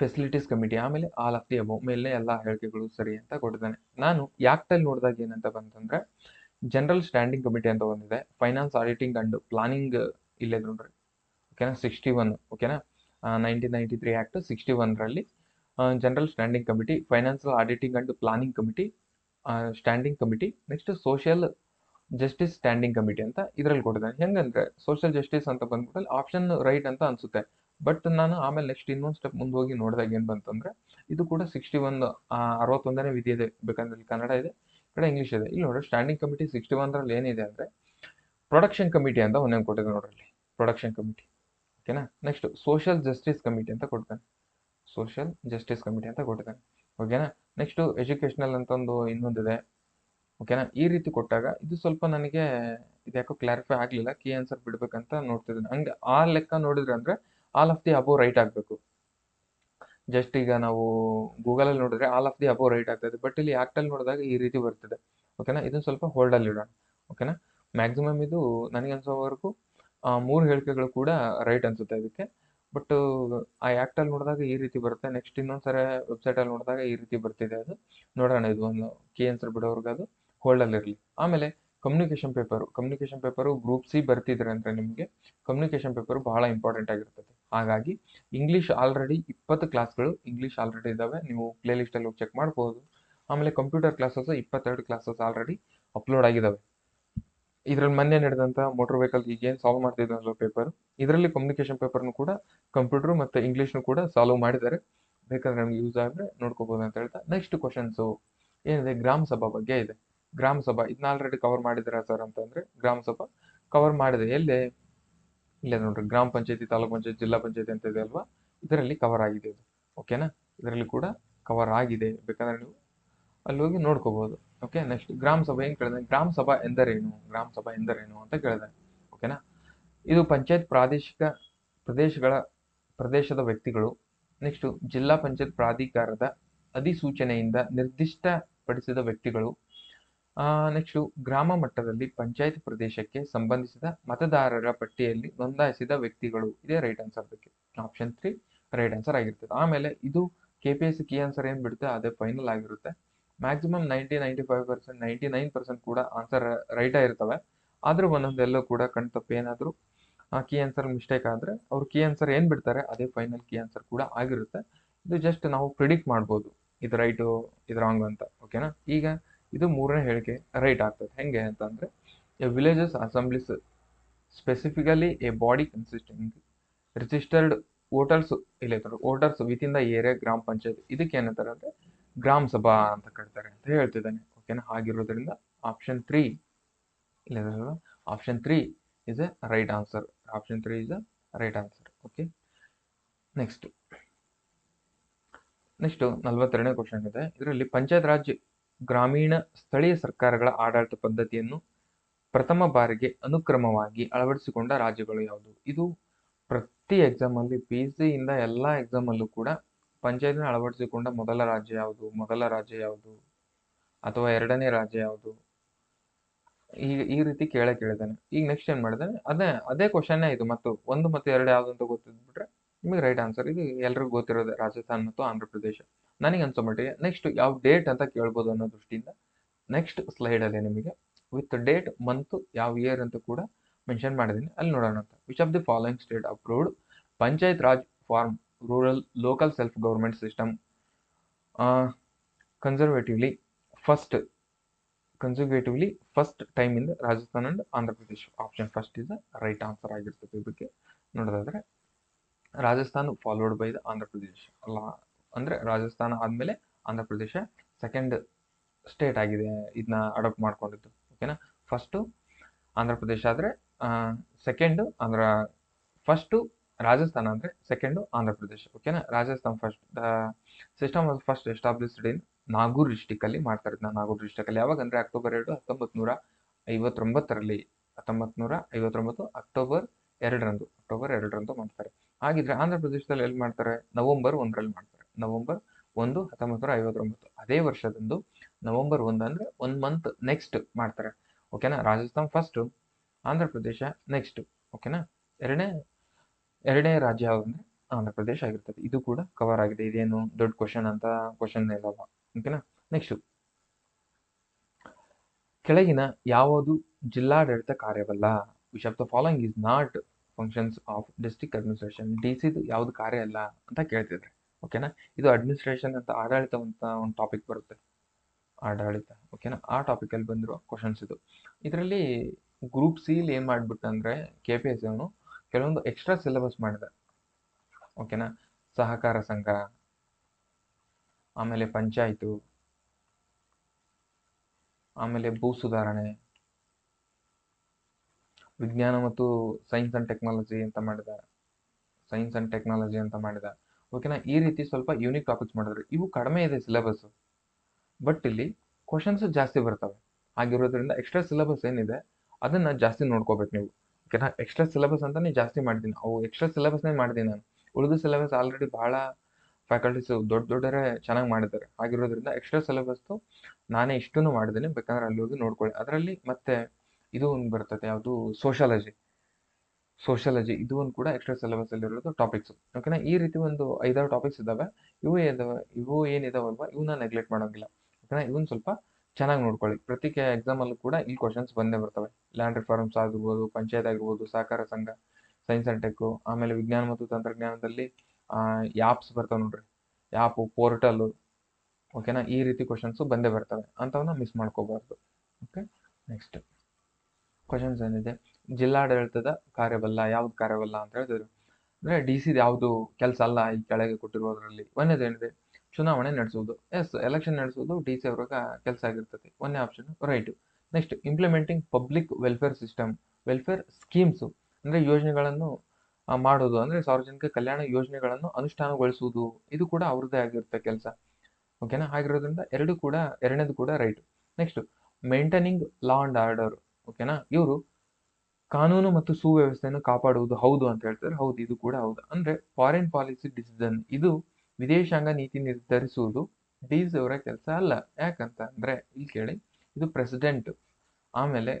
ಫೆಸಿಲಿಟೀಸ್ ಕಮಿಟಿ ಆಮೇಲೆ ಆಲ್ ಆಫ್ ದಿ ಅಬೋ ಮೇಲೆ ಎಲ್ಲ ಹೇಳಿಕೆಗಳು ಸರಿ ಅಂತ ಕೊಟ್ಟಿದ್ದಾನೆ ನಾನು ಯಾಕ್ಟಲ್ಲಿ ನೋಡಿದಾಗ ಏನಂತ ಬಂತಂದ್ರೆ ಜನರಲ್ ಸ್ಟ್ಯಾಂಡಿಂಗ್ ಕಮಿಟಿ ಅಂತ ಬಂದಿದೆ ಫೈನಾನ್ಸ್ ಆಡಿಟಿಂಗ್ ಅಂಡ್ ಪ್ಲಾನಿಂಗ್ ಇಲ್ಲೇ ನೋಡ್ರಿ. ಓಕೆನಾ ಸಿಕ್ಸ್ಟಿ ಒನ್ ಓಕೆನಾ nineteen ninety three act sixty ಒನ್ರಲ್ಲಿ general standing committee financial auditing and planning committee standing committee next social justice standing committee ಅಂತ ಇದರಲ್ಲಿ ಕೊಟ್ಟಿದ್ದಾನೆ. ಹೆಂಗಂದ್ರೆ ಸೋಷಿಯಲ್ ಜಸ್ಟಿಸ್ ಅಂತ ಬಂದ್ಬಿಟ್ಟಲ್ಲಿ ಆಪ್ಷನ್ ರೈಟ್ ಅಂತ ಅನ್ಸುತ್ತೆ. ಬಟ್ ನಾನು ಆಮೇಲೆ ನೆಕ್ಸ್ಟ್ ಇನ್ನೊಂದು ಸ್ಟೆಪ್ ಮುಂದೆ ಹೋಗಿ ನೋಡಿದಾಗ ಏನ್ ಬಂತಂದ್ರೆ, ಇದು ಕೂಡ ಸಿಕ್ಸ್ಟಿ ಒನ್ ಅರವತ್ತೊಂದನೇ ವಿಧಿ ಇದೆ. ಬೇಕಂದ್ರೆ ಕನ್ನಡ ಇದೆ ಕಡೆ ಇಂಗ್ಲಿಷ್ ಇದೆ. ಇಲ್ಲಿ ನೋಡ್ರಿ ಸ್ಟ್ಯಾಂಡಿಂಗ್ ಕಮಿಟಿ ಸಿಕ್ಸ್ಟಿ ಒನ್ರಲ್ಲಿ ಏನಿದೆ ಅಂದ್ರೆ ಪ್ರೊಡಕ್ಷನ್ ಕಮಿಟಿ ಅಂತ ಒಂದೊಂದು ಕೊಟ್ಟಿದೆ ನೋಡ್ರಿ ಪ್ರೊಡಕ್ಷನ್ ಕಮಿಟಿ ಓಕೆನಾ ನೆಕ್ಸ್ಟ್ ಸೋಷಿಯಲ್ ಜಸ್ಟಿಸ್ ಕಮಿಟಿ ಅಂತ ಕೊಡ್ತಾನೆ ಸೋಷಿಯಲ್ ಜಸ್ಟಿಸ್ ಕಮಿಟಿ ಅಂತ ಕೊಟ್ಟಿದ್ದಾನೆ. ಓಕೆನಾ ನೆಕ್ಸ್ಟ್ ಎಜುಕೇಷನಲ್ ಅಂತ ಒಂದು ಇನ್ನೊಂದಿದೆ. ಓಕೆನಾ ಈ ರೀತಿ ಕೊಟ್ಟಾಗ ಇದು ಸ್ವಲ್ಪ ನನಗೆ ಇದ್ಯಾಕೋ ಕ್ಲಾರಿಫೈ ಆಗಲಿಲ್ಲ ಕೀ ಆನ್ಸರ್ ಬಿಡ್ಬೇಕಂತ ನೋಡ್ತಿದ್ದೀನಿ ಹಂಗೆ ಆ ಲೆಕ್ಕ ನೋಡಿದ್ರೆ ಅಂದ್ರೆ all of the above right ಆಗ್ಬೇಕು. ಜಸ್ಟ್ ಈಗ ನಾವು ಗೂಗಲ್ ಅಲ್ಲಿ ನೋಡಿದ್ರೆ all of the above right ಆಗ್ತದೆ ಬಟ್ ಇಲ್ಲಿ ಆ್ಯಕ್ಟಲ್ಲಿ ನೋಡಿದಾಗ ಈ ರೀತಿ ಬರ್ತದೆ. ಓಕೆನಾ ಇದನ್ನ ಸ್ವಲ್ಪ ಹೋಲ್ಡ್ ಅಲ್ಲಿ ಇಡೋಣ. ಓಕೆನಾ ಮ್ಯಾಕ್ಸಿಮಮ್ ಇದು ನನಗೆ ಅನ್ಸೋವರೆಗೂ ಮೂರು ಹೇಳಿಕೆಗಳು ಕೂಡ ರೈಟ್ ಅನ್ಸುತ್ತೆ ಇದಕ್ಕೆ. ಬಟ್ ಆ ಆಕ್ಟ್ ಅಲ್ಲಿ ನೋಡಿದಾಗ ಈ ರೀತಿ ಬರುತ್ತೆ. ನೆಕ್ಸ್ಟ್ ಇನ್ನೊಂದ್ಸರಿ ವೆಬ್ಸೈಟ್ ಅಲ್ಲಿ ನೋಡಿದಾಗ ಈ ರೀತಿ ಬರ್ತಿದೆ ಅದು. ನೋಡೋಣ, ಇದು ಒಂದು ಕೆ ಆನ್ಸರ್ ಬಿಡೋರ್ಗೆ ಅದು. ಹೋಲ್ಡ್ ಅಲ್ಲಿ ಇರಲಿ. ಆಮೇಲೆ communication paper communication paper group C ಬರ್ತಿದ್ರೆ ಅಂದ್ರೆ ನಿಮಗೆ ಕಮ್ಯುನಿಕೇಶನ್ ಪೇಪರ್ ಬಹಳ ಇಂಪಾರ್ಟೆಂಟ್ ಆಗಿರ್ತದೆ. ಹಾಗಾಗಿ ಇಂಗ್ಲಿಷ್ ಆಲ್ರೆಡಿ ಇಪ್ಪತ್ತು ಕ್ಲಾಸ್ಗಳು ಇಂಗ್ಲಿಷ್ ಆಲ್ರೆಡಿ ಇದಾವೆ. ನೀವು ಪ್ಲೇ ಲಿಸ್ಟ್ ಅಲ್ಲಿ ಹೋಗಿ ಚೆಕ್ ಮಾಡ್ಬೋದು. ಆಮೇಲೆ ಕಂಪ್ಯೂಟರ್ ಕ್ಲಾಸಸ್ ಇಪ್ಪತ್ತೆರಡು ಕ್ಲಾಸಸ್ ಆಲ್ರೆಡಿ ಅಪ್ಲೋಡ್ ಆಗಿದಾವೆ. ಇದ್ರಲ್ಲಿ ಮೊನ್ನೆ ನಡೆದಂತಹ ಮೋಟರ್ ವೆಹಿಕಲ್ ಈಗ ಏನ್ ಸಾಲ್ವ್ ಮಾಡ್ತಿದ್ದ ಪೇಪರ್ ಇದರಲ್ಲಿ ಕಮ್ಯುನಿಕೇಶನ್ ಪೇಪರ್ನು ಕೂಡ ಕಂಪ್ಯೂಟರ್ ಮತ್ತೆ ಇಂಗ್ಲಿಷ್ನು ಕೂಡ ಸಾಲ್ವ್ ಮಾಡಿದ್ದಾರೆ. ಬೇಕಾದ್ರೆ ನಮ್ಗೆ ಯೂಸ್ ಆದ್ರೆ ನೋಡ್ಕೋಬಹುದು ಅಂತ ಹೇಳ್ತಾ. ನೆಕ್ಸ್ಟ್ ಕ್ವಶನ್ಸ್ ಏನಿದೆ? ಗ್ರಾಮ ಸಭಾ ಬಗ್ಗೆ ಇದೆ. ಗ್ರಾಮ ಸಭಾ ಇದನ್ನ ಆಲ್ರೆಡಿ ಕವರ್ ಮಾಡಿದ್ರ ಸರ್ ಅಂತಂದ್ರೆ ಗ್ರಾಮ ಸಭಾ ಕವರ್ ಮಾಡಿದೆ. ಎಲ್ಲೇ? ಇಲ್ಲ ನೋಡ್ರಿ, ಗ್ರಾಮ ಪಂಚಾಯತಿ, ತಾಲೂಕ್ ಪಂಚಾಯತ್, ಜಿಲ್ಲಾ ಪಂಚಾಯತಿ ಅಂತ ಇದೆ ಅಲ್ವಾ? ಇದರಲ್ಲಿ ಕವರ್ ಆಗಿದೆ ಓಕೆನಾ ಇದರಲ್ಲಿ ಕೂಡ ಕವರ್ ಆಗಿದೆ. ಬೇಕಾದ್ರೆ ನೀವು ಅಲ್ಲಿ ಹೋಗಿ ನೋಡ್ಕೋಬಹುದು ಓಕೆ ನೆಕ್ಸ್ಟ್ ಗ್ರಾಮ ಸಭೆ ಏನು ಕೇಳಿದೆ? ಗ್ರಾಮ ಸಭಾ ಎಂದರೇನು? ಗ್ರಾಮ ಸಭಾ ಎಂದರೇನು ಅಂತ ಕೇಳಿದೆ. ಓಕೆನಾ ಇದು ಪಂಚಾಯತ್ ಪ್ರಾದೇಶಿಕ, ಪ್ರದೇಶಗಳ, ಪ್ರದೇಶದ ವ್ಯಕ್ತಿಗಳು ನೆಕ್ಸ್ಟ್ ಜಿಲ್ಲಾ ಪಂಚಾಯತ್ ಪ್ರಾಧಿಕಾರದ ಅಧಿಸೂಚನೆಯಿಂದ ನಿರ್ದಿಷ್ಟಪಡಿಸಿದ ವ್ಯಕ್ತಿಗಳು ನೆಕ್ಸ್ಟ್ ಗ್ರಾಮ ಮಟ್ಟದಲ್ಲಿ ಪಂಚಾಯತ್ ಪ್ರದೇಶಕ್ಕೆ ಸಂಬಂಧಿಸಿದ ಮತದಾರರ ಪಟ್ಟಿಯಲ್ಲಿ ನೋಂದಾಯಿಸಿದ ವ್ಯಕ್ತಿಗಳು. ಇದೇ ರೈಟ್ ಆನ್ಸರ್ ಅದಕ್ಕೆ. ಆಪ್ಷನ್ ತ್ರೀ ರೈಟ್ ಆನ್ಸರ್ ಆಗಿರ್ತದೆ. ಆಮೇಲೆ ಇದು K P S C key answer ಏನ್ ಬಿಡುತ್ತೆ? ಅದೇ ಫೈನಲ್ ಆಗಿರುತ್ತೆ. Maximum ninety ninety five percent ninety nine percent ಕೂಡ ಆನ್ಸರ್ ರೈಟ್ ಇರ್ತವೆ. ಆದರೂ ಒಂದೊಂದೆಲ್ಲೋ ಕೂಡ ಕಣ್ ತಪ್ಪು ಏನಾದರೂ ಕೀ ಆನ್ಸರ್ ಮಿಸ್ಟೇಕ್ ಆದರೆ ಅವ್ರು ಕೀ ಆನ್ಸರ್ ಏನು ಬಿಡ್ತಾರೆ, ಅದೇ ಫೈನಲ್ ಕೀ ಆನ್ಸರ್ ಕೂಡ ಆಗಿರುತ್ತೆ. ಇದು ಜಸ್ಟ್ ನಾವು ಪ್ರಿಡಿಕ್ಟ್ ಮಾಡ್ಬೋದು, ಇದು ರೈಟು ಇದು ರಾಂಗ್ ಅಂತ ಓಕೆನಾ ಈಗ ಇದು ಮೂರನೇ ಹೇಳಿಕೆ ರೈಟ್ ಆಗ್ತದೆ. ಹೆಂಗೆ ಅಂತಂದರೆ a villages assemblies specifically a body consisting registered voters ಇಲ್ಲ voters within the area gram panchayat. ಇದಕ್ಕೆ ಏನಂತಾರೆ ಅಂದರೆ ಗ್ರಾಮ ಸಭಾ ಅಂತ ಕರೀತಾರೆ ಅಂತ ಹೇಳ್ತಿದ್ದಾನೆ. ಓಕೆನಾ ಹಾಗಿರೋದ್ರಿಂದ ಆಪ್ಷನ್ ತ್ರೀ ಇಲ್ಲ option three is a right answer option three is a right answer okay next next ನಲವತ್ತೆರಡನೇ ಕ್ವಶನ್ ಇದೆ ಇದರಲ್ಲಿ ಪಂಚಾಯತ್ ರಾಜ್ ಗ್ರಾಮೀಣ ಸ್ಥಳೀಯ ಸರ್ಕಾರಗಳ ಆಡಳಿತ ಪದ್ಧತಿಯನ್ನು ಪ್ರಥಮ ಬಾರಿಗೆ ಅನುಕ್ರಮವಾಗಿ ಅಳವಡಿಸಿಕೊಂಡ ರಾಜ್ಯಗಳು ಯಾವುದು? ಇದು ಪ್ರತಿ ಎಕ್ಸಾಮ್ ಅಲ್ಲಿ ಪಿ ಸಿ ಇಂದ ಎಲ್ಲ ಎಕ್ಸಾಮ್ ಅಲ್ಲೂ ಕೂಡ ಪಂಚಾಯತ್ನ ಅಳವಡಿಸಿಕೊಂಡ ಮೊದಲ ರಾಜ್ಯ ಯಾವುದು? ಮೊದಲ ರಾಜ್ಯ ಯಾವುದು? ಅಥವಾ ಎರಡನೇ ರಾಜ್ಯ ಯಾವುದು? ಈ ಈ ರೀತಿ ಕೇಳ ಕೇಳಿದ್ದಾನೆ ಈಗ ನೆಕ್ಸ್ಟ್ ಏನ್ ಮಾಡಿದಾನೆ? ಅದೇ ಅದೇ ಕ್ವಶನ್ನೇ ಇದು ಮತ್ತು ಒಂದು ಮತ್ತು ಎರಡು ಯಾವ್ದು ಅಂತ ಗೊತ್ತಿದ್ಬಿಟ್ರೆ ನಿಮಗೆ ರೈಟ್ ಆನ್ಸರ್ ಇದು ಎಲ್ರಿಗೂ ಗೊತ್ತಿರೋದು ರಾಜಸ್ಥಾನ ಮತ್ತು ಆಂಧ್ರ ಪ್ರದೇಶ. ನನಗೆ ಅನ್ಸೋ ಮಟ್ಟಿಗೆ ನೆಕ್ಸ್ಟ್ ಯಾವ ಡೇಟ್ ಅಂತ ಕೇಳ್ಬೋದು ಅನ್ನೋ ದೃಷ್ಟಿಯಿಂದ ನೆಕ್ಸ್ಟ್ ಸ್ಲೈಡಲ್ಲಿ ನಿಮಗೆ ವಿತ್ ಡೇಟ್ ಮಂತ್ ಯಾವ ಇಯರ್ ಅಂತ ಕೂಡ ಮೆನ್ಷನ್ ಮಾಡಿದ್ದೀನಿ. ಅಲ್ಲಿ ನೋಡೋಣ ಅಂತ. Which of the following state approved panchayat raj form rural local self government system conservatively first conservatively first time in Rajasthan and Andhra Pradesh option first is right answer ಆಗಿರ್ತದೆ ಇದಕ್ಕೆ. ನೋಡೋದಾದ್ರೆ Rajasthan followed by the Andhra Pradesh ಅಲ್ಲ, ಅಂದ್ರೆ ರಾಜಸ್ಥಾನ ಆದ್ಮೇಲೆ ಆಂಧ್ರ ಪ್ರದೇಶ ಸೆಕೆಂಡ್ ಸ್ಟೇಟ್ ಆಗಿದೆ ಇದನ್ನ ಅಡಾಪ್ಟ್ ಮಾಡ್ಕೊಂಡಿದ್ದು. ಓಕೆನಾ ಫಸ್ಟು ಆಂಧ್ರ ಪ್ರದೇಶ ಆದರೆ ಸೆಕೆಂಡು ಆಂಧ್ರ ಫಸ್ಟು ರಾಜಸ್ಥಾನ ಅಂದ್ರೆ ಸೆಕೆಂಡು ಆಂಧ್ರ ಪ್ರದೇಶ ಓಕೆನಾ Rajasthan first system was first established in Nagaur ಡಿಸ್ಟಿಕಲ್ಲಿ ಮಾಡ್ತಾರೆ ಇದನ್ನ ನಾಗೂರ್ ಡಿಸ್ಟಿಕಲ್ಲಿ ಯಾವಾಗ ಅಂದ್ರೆ ಅಕ್ಟೋಬರ್ ಎರಡು ಹತ್ತೊಂಬತ್ತು ನೂರ ಐವತ್ತೊಂಬತ್ತರಲ್ಲಿ ಹತ್ತೊಂಬತ್ತು ನೂರ ಐವತ್ತೊಂಬತ್ತು ಅಕ್ಟೋಬರ್ ಎರಡರಂದು ಅಕ್ಟೋಬರ್ ಎರಡರಂದು ಮಾಡ್ತಾರೆ. ಹಾಗಿದ್ರೆ ಆಂಧ್ರ ಪ್ರದೇಶದಲ್ಲಿ ಎಲ್ಲಿ ಮಾಡ್ತಾರೆ? ನವೆಂಬರ್ ಒಂದರಲ್ಲಿ ಮಾಡ್ತಾರೆ. ನವೆಂಬರ್ ಒಂದು ಹತ್ತೊಂಬತ್ತು ನೂರ ಐವತ್ತೊಂಬತ್ತು. ಅದೇ ವರ್ಷದಂದು ನವೆಂಬರ್ ಒಂದು ಅಂದ್ರೆ ಒನ್ ಮಂತ್ ನೆಕ್ಸ್ಟ್ ಮಾಡ್ತಾರೆ. ಓಕೆನಾ ರಾಜಸ್ಥಾನ್ ಫಸ್ಟ್ ಆಂಧ್ರ ಪ್ರದೇಶ ನೆಕ್ಸ್ಟ್ ಓಕೆನಾ ಎರಡನೇ ಎರಡನೇ ರಾಜ್ಯ ಯಾವುದು ಆಂಧ್ರ ಪ್ರದೇಶ ಆಗಿರ್ತದೆ. ಇದು ಕೂಡ ಕವರ್ ಆಗಿದೆ. ಇದೇನು ದೊಡ್ಡ ಕ್ವಶನ್ ಅಂತ ಕ್ವಶನ್ ಇಲ್ಲವ ಓಕೆನಾ ನೆಕ್ಸ್ಟ್ ಕೆಳಗಿನ ಯಾವುದು ಜಿಲ್ಲಾಡಳಿತ ಕಾರ್ಯವಲ್ಲ? Which of the following is not functions of district administration D ಸಿದು ಯಾವುದು ಕಾರ್ಯ ಅಲ್ಲ ಅಂತ ಕೇಳ್ತಿದ್ರೆ. ಓಕೆನಾ ಇದು ಅಡ್ಮಿನಿಸ್ಟ್ರೇಷನ್ ಅಂತ ಆಡಳಿತ ಅಂತ ಒಂದು ಟಾಪಿಕ್ ಬರುತ್ತೆ. ಆಡಳಿತ. ಓಕೆನಾ ಆ ಟಾಪಿಕಲ್ಲಿ ಬಂದಿರುವ ಕ್ವಶನ್ಸ್ ಇದು. ಇದರಲ್ಲಿ ಗ್ರೂಪ್ ಸಿಲಿ ಏನ್ ಮಾಡ್ಬಿಟ್ಟಂದ್ರೆ ಕೆ ಪಿ ಎಸ್ ಅವನು ಕೆಲವೊಂದು ಎಕ್ಸ್ಟ್ರಾ ಸಿಲೆಬಸ್ ಮಾಡಿದೆ. ಓಕೆನಾ ಸಹಕಾರ ಸಂಘ, ಆಮೇಲೆ ಪಂಚಾಯಿತು, ಆಮೇಲೆ ಭೂ ಸುಧಾರಣೆ, ವಿಜ್ಞಾನ ಮತ್ತು ಸೈನ್ಸ್ ಅಂಡ್ ಟೆಕ್ನಾಲಜಿ ಅಂತ ಮಾಡಿದ. ಸೈನ್ಸ್ ಅಂಡ್ ಟೆಕ್ನಾಲಜಿ ಅಂತ ಮಾಡಿದ. ಓಕೆನಾ ಈ ರೀತಿ ಸ್ವಲ್ಪ ಯೂನಿಕ್ ಟಾಪಿಕ್ಸ್ ಮಾಡಿದ್ರು. ಇವು ಕಡಿಮೆ ಇದೆ ಸಿಲೆಬಸ್ ಬಟ್ ಇಲ್ಲಿ ಕ್ವಶನ್ಸ್ ಜಾಸ್ತಿ ಬರ್ತವೆ. ಆಗಿರೋದ್ರಿಂದ ಎಕ್ಸ್ಟ್ರಾ ಸಿಲೆಬಸ್ ಏನಿದೆ, ಅದನ್ನ ಜಾಸ್ತಿ ನೋಡ್ಕೋಬೇಕು ನೀವು. ಓಕೆನಾ ಎಕ್ಸ್ಟ್ರಾ ಸಿಲೆಬಸ್ ಅಂತಾನೆ ಜಾಸ್ತಿ ಮಾಡ್ತೀನಿ. ಅವು ಎಕ್ಸ್ಟ್ರಾ ಸಿಲೆಬಸ್ನೇ ಮಾಡ್ತೀನಿ ನಾನು. ಉಳಿದ ಸಿಲೆಬಸ್ ಆಲ್ರೆಡಿ ಬಹಳ ಫ್ಯಾಕಲ್ಟೀಸ್ ದೊಡ್ಡ ದೊಡ್ಡರೇ ಚೆನ್ನಾಗಿ ಮಾಡಿದ್ದಾರೆ. ಆಗಿರೋದ್ರಿಂದ ಎಕ್ಸ್ಟ್ರಾ ಸಿಲೆಬಸ್ದು ನಾನೇ ಇಷ್ಟನ್ನು ಮಾಡಿದ್ದೀನಿ. ಬೇಕಾದ್ರೆ ಅಲ್ಲಿ ಹೋಗಿ ನೋಡ್ಕೊಳ್ಳಿ. ಅದರಲ್ಲಿ ಮತ್ತೆ ಇದು ಒಂದು ಬರ್ತದೆ, ಯಾವುದು? ಸೋಷಾಲಜಿ ಸೋಷಾಲಜಿ ಇದು ಒಂದು ಕೂಡ ಎಕ್ಸ್ಟ್ರಾ ಸಿಲೆಬಸ್ ಅಲ್ಲಿರೋದು ಟಾಪಿಕ್ಸ್ ಓಕೆನಾ ಈ ರೀತಿ ಒಂದು ಐದಾರು ಟಾಪಿಕ್ಸ್ ಇದಾವೆ. ಇವು ಇದಾವೆ? ಇವು ಏನಿದಾವಲ್ವ ಇವನ್ನ ನೆಗ್ಲೆಕ್ಟ್ ಮಾಡೋಂಗಿಲ್ಲ. ಓಕೆನಾ ಇವನ್ ಸ್ವಲ್ಪ ಚೆನ್ನಾಗಿ ನೋಡ್ಕೊಳ್ಳಿ. ಪ್ರತಿ ಎಕ್ಸಾಮಲ್ಲೂ ಕೂಡ ಈ ಕ್ವಶನ್ಸ್ ಬಂದೇ ಬರ್ತವೆ. ಲ್ಯಾಂಡ್ ರಿಫಾರ್ಮ್ಸ್ ಆಗಿರ್ಬೋದು ಪಂಚಾಯತ್ ಆಗಿರ್ಬೋದು ಸಹಕಾರ ಸಂಘ ಸೈನ್ಸ್ ಅಂಡ್ ಟೆಕ್ ಆಮೇಲೆ ವಿಜ್ಞಾನ ಮತ್ತು ತಂತ್ರಜ್ಞಾನದಲ್ಲಿ ಯಾಪ್ಸ್ ಬರ್ತವೆ ನೋಡ್ರಿ. ಆ್ಯಪು ಪೋರ್ಟಲ್ಲು ಓಕೆನಾ ಈ ರೀತಿ ಕ್ವಶನ್ಸು ಬಂದೇ ಬರ್ತವೆ. ಅಂಥವನ್ನ ಮಿಸ್ ಮಾಡ್ಕೋಬಾರ್ದು. ಓಕೆ ನೆಕ್ಸ್ಟ್ ಕ್ವಶನ್ಸ್ ಏನಿದೆ? ಜಿಲ್ಲಾಡಳಿತದ ಕಾರ್ಯವಲ್ಲ, ಯಾವ್ದು ಕಾರ್ಯವಲ್ಲ ಅಂತ ಹೇಳಿದ್ರು. ಅಂದ್ರೆ ಡಿ ಸಿದು ಯಾವುದು ಕೆಲಸ ಅಲ್ಲ ಈ ಕೆಳಗೆ ಕೊಟ್ಟಿರೋದ್ರಲ್ಲಿ. ಒಂದೇದೇನಿದೆ ಚುನಾವಣೆ ನಡೆಸುವುದು. ಎಸ್ ಎಲೆಕ್ಷನ್ ನಡೆಸುವುದು ಡಿ ಸಿ ಅವ್ರ ಕೆಲಸ ಆಗಿರ್ತದೆ ಒಂದೇ option right next implementing public welfare system welfare schemes ಅಂದ್ರೆ ಯೋಜನೆಗಳನ್ನು ಮಾಡೋದು. ಅಂದ್ರೆ ಸಾರ್ವಜನಿಕ ಕಲ್ಯಾಣ ಯೋಜನೆಗಳನ್ನು ಅನುಷ್ಠಾನಗೊಳಿಸುವುದು. ಇದು ಕೂಡ ಅವ್ರದ್ದೇ ಆಗಿರುತ್ತೆ ಕೆಲಸ. ಓಕೆನಾ ಆಗಿರೋದ್ರಿಂದ ಎರಡು ಕೂಡ, ಎರಡನೇದು ಕೂಡ right next maintaining law and order ಓಕೆನಾ ಇವರು ಕಾನೂನು ಮತ್ತು ಸುವ್ಯವಸ್ಥೆಯನ್ನು ಕಾಪಾಡುವುದು ಹೌದು ಅಂತ ಹೇಳ್ತಾರೆ. ಹೌದು, ಇದು ಕೂಡ ಹೌದು. ಅಂದ್ರೆ ಫಾರಿನ್ ಪಾಲಿಸಿ ಡಿಸಿಷನ್ ಇದು ವಿದೇಶಾಂಗ ನೀತಿ ನಿರ್ಧರಿಸುವುದು ಡೀಸ್ ಅವರ ಕೆಲಸ ಅಲ್ಲ. ಯಾಕಂತ ಅಂದ್ರೆ ಇಲ್ಲಿ ಕೇಳಿ, ಇದು ಪ್ರೆಸಿಡೆಂಟ್ ಆಮೇಲೆ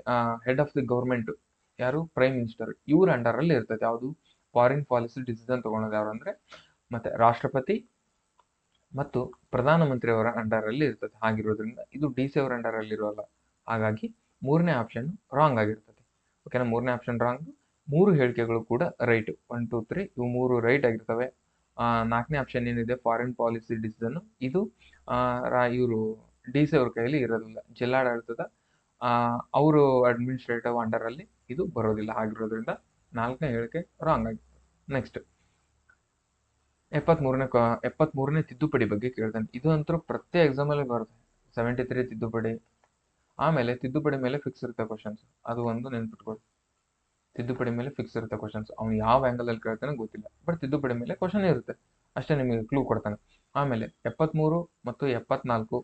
ಹೆಡ್ ಆಫ್ ದಿ ಗೌರ್ಮೆಂಟ್ ಯಾರು? ಪ್ರೈಮ್ ಮಿನಿಸ್ಟರ್ ಇವ್ರ ಅಂಡರ್ ಅಲ್ಲಿ ಇರ್ತದೆ. ಯಾವುದು? ಫಾರಿನ್ ಪಾಲಿಸಿ ಡಿಸಿಷನ್ ತಗೊಳ್ಳೋದು ಯಾರು ಅಂದ್ರೆ, ಮತ್ತೆ ರಾಷ್ಟ್ರಪತಿ ಮತ್ತು ಪ್ರಧಾನಮಂತ್ರಿ ಅಂಡರ್ ಅಲ್ಲಿ ಇರ್ತದೆ. ಹಾಗಿರೋದ್ರಿಂದ ಇದು ಡಿ ಸಿ ಅವರ ಅಂಡರ್ ಅಲ್ಲಿ ಇರೋಲ್ಲ. ಹಾಗಾಗಿ ಮೂರನೇ ಆಪ್ಷನ್ ರಾಂಗ್ ಆಗಿರ್ತದೆ. ಓಕೆನಾ ಮೂರನೇ ಆಪ್ಷನ್ ರಾಂಗ್ ಮೂರು ಹೇಳಿಕೆಗಳು ಕೂಡ ರೈಟ್ ಒನ್ ಟು ತ್ರೀ ಇವು ಮೂರು ರೈಟ್ ಆಗಿರ್ತವೆ. ನಾಲ್ಕನೇ ಆಪ್ಷನ್ ಏನಿದೆ? ಫಾರಿನ್ ಪಾಲಿಸಿ ಡಿಸಿಷನ್ ಇದು ಇವರು ಡಿ ಸಿ ಅವ್ರ ಕೈಯಲ್ಲಿ ಇರೋದಿಲ್ಲ, ಜಿಲ್ಲಾಡಳಿತದ ಅವರು ಅಡ್ಮಿನಿಸ್ಟ್ರೇಟಿವ್ ಅಂಡರ್ ಅಲ್ಲಿ ಇದು ಬರೋದಿಲ್ಲ. ಆಗಿರೋದ್ರಿಂದ ನಾಲ್ಕನೇ ಹೇಳಿಕೆ ರಾಂಗ್ ಆಗಿತ್ತು ನೆಕ್ಸ್ಟ್ ಎಪ್ಪತ್ಮೂರನೇ ಎಪ್ಪತ್ಮೂರನೇ ತಿದ್ದುಪಡಿ ಬಗ್ಗೆ ಕೇಳ್ತಾನೆ. ಇದು ಅಂತೂ ಪ್ರತಿ ಎಕ್ಸಾಮ್ ಅಲ್ಲಿ ಬರುತ್ತೆ. ಸೆವೆಂಟಿ ತ್ರೀ ತಿದ್ದುಪಡಿ. ಆಮೇಲೆ ತಿದ್ದುಪಡಿ ಮೇಲೆ ಫಿಕ್ಸ್ ಇರುತ್ತೆ ಕ್ವಶನ್ಸ್ ಅದು ಒಂದು ನೆನ್ಪಿಟ್ಕೊಳ್ಳಿ. ತಿದ್ದುಪಡಿ ಮೇಲೆ ಫಿಕ್ಸ್ ಇರುತ್ತೆ ಕ್ವಶನ್ಸ್ ಅವ್ನು ಯಾವ ಆಂಗಲ್ ಅಲ್ಲಿ ಕೇಳ್ತಾನೆ ಗೊತ್ತಿಲ್ಲ. ಬಟ್ ತಿದ್ದುಪಡಿ ಮೇಲೆ ಕ್ವಶನ್ ಇರುತ್ತೆ. ಅಷ್ಟೇ ನಿಮಗೆ ಕ್ಲೂ ಕೊಡ್ತಾನೆ. ಆಮೇಲೆ ಎಪ್ಪತ್ಮೂರು ಮತ್ತು ಎಪ್ಪತ್ನಾಲ್ಕು,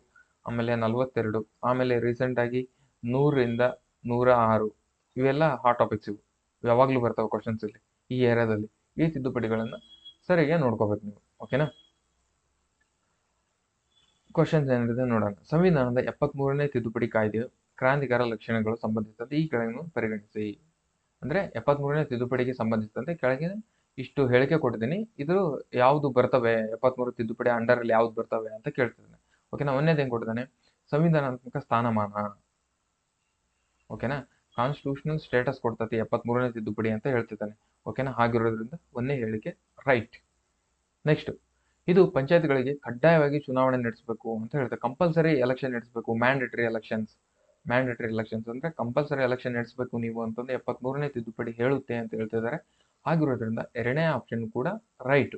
ಆಮೇಲೆ ನಲವತ್ತೆರಡು, ಆಮೇಲೆ ರೀಸೆಂಟ್ ಆಗಿ ನೂರರಿಂದ ನೂರ ಆರು. ಇವೆಲ್ಲ ಹಾಟ್ ಟಾಪಿಕ್ಸ್ ಇವು. ಯಾವಾಗಲೂ ಬರ್ತಾವೆ ಕ್ವಶನ್ಸ್ ಇಲ್ಲಿ ಈ ಏರಿಯಾದಲ್ಲಿ ಈ ತಿದ್ದುಪಡಿಗಳನ್ನು ಸರಿಯಾಗಿ ನೋಡ್ಕೋಬೇಕು ನೀವು. ಓಕೆನಾ ಕ್ವಶನ್ಸ್ ಏನಿದೆ ನೋಡೋಣ. ಸಂವಿಧಾನದ ಎಪ್ಪತ್ಮೂರನೇ ತಿದ್ದುಪಡಿ ಕಾಯ್ದೆಯು ಕ್ರಾಂತಿಕಾರ ಲಕ್ಷಣಗಳು ಸಂಬಂಧಿಸಿದಂತೆ ಈ ಕೆಳಗಿನ ಪರಿಗಣಿಸಿ. ಅಂದ್ರೆ ಎಪ್ಪತ್ಮೂರನೇ ತಿದ್ದುಪಡಿಗೆ ಸಂಬಂಧಿಸಿದಂತೆ ಕೆಳಗೆ ಇಷ್ಟು ಹೇಳಿಕೆ ಕೊಟ್ಟಿದ್ದೀನಿ. ಇದು ಯಾವುದು ಬರ್ತವೆ? ಎಪ್ಪತ್ಮೂರು ತಿದ್ದುಪಡಿ ಅಂಡರ್ ಅಲ್ಲಿ ಯಾವ್ದು ಬರ್ತವೆ ಅಂತ ಕೇಳ್ತಿದ್ದಾನೆ. ಓಕೆನಾ ಒಂದೇದು ಹೆಂಗ್ ಕೊಟ್ಟಿದ್ದಾನೆ? ಸಂವಿಧಾನಾತ್ಮಕ ಸ್ಥಾನಮಾನ. ಓಕೆನಾ ಕಾನ್ಸ್ಟಿಟ್ಯೂಷನಲ್ ಸ್ಟೇಟಸ್ ಕೊಡ್ತತಿ ಎಪ್ಪತ್ಮೂರನೇ ತಿದ್ದುಪಡಿ ಅಂತ ಹೇಳ್ತಿದ್ದಾನೆ. ಓಕೆನಾ ಹಾಗಿರೋದ್ರಿಂದ ಒಂದೇ ಹೇಳಿಕೆ ರೈಟ್ ನೆಕ್ಸ್ಟ್ ಇದು ಪಂಚಾಯತ್ಗಳಿಗೆ ಕಡ್ಡಾಯವಾಗಿ ಚುನಾವಣೆ ನಡೆಸಬೇಕು ಅಂತ ಹೇಳ್ತಾರೆ ಕಂಪಲ್ಸರಿ ಎಲೆಕ್ಷನ್ ನಡೆಸಬೇಕು ಮ್ಯಾಂಡೇಟರಿ ಎಲೆಕ್ಷನ್ಸ್ ಮ್ಯಾಂಡೇಟರಿ ಎಲೆಕ್ಷನ್ಸ್ ಅಂದ್ರೆ ಕಂಪಲ್ಸರಿ ಎಲೆಕ್ಷನ್ ನಡೆಸಬೇಕು ನೀವು ಅಂತಂದು ಎಪ್ಪತ್ಮೂರನೇ ತಿದ್ದುಪಡಿ ಹೇಳುತ್ತೆ ಅಂತ ಹೇಳ್ತಿದ್ದಾರೆ ಆಗಿರೋದ್ರಿಂದ ಎರಡನೇ ಆಪ್ಷನ್ ಕೂಡ ರೈಟ್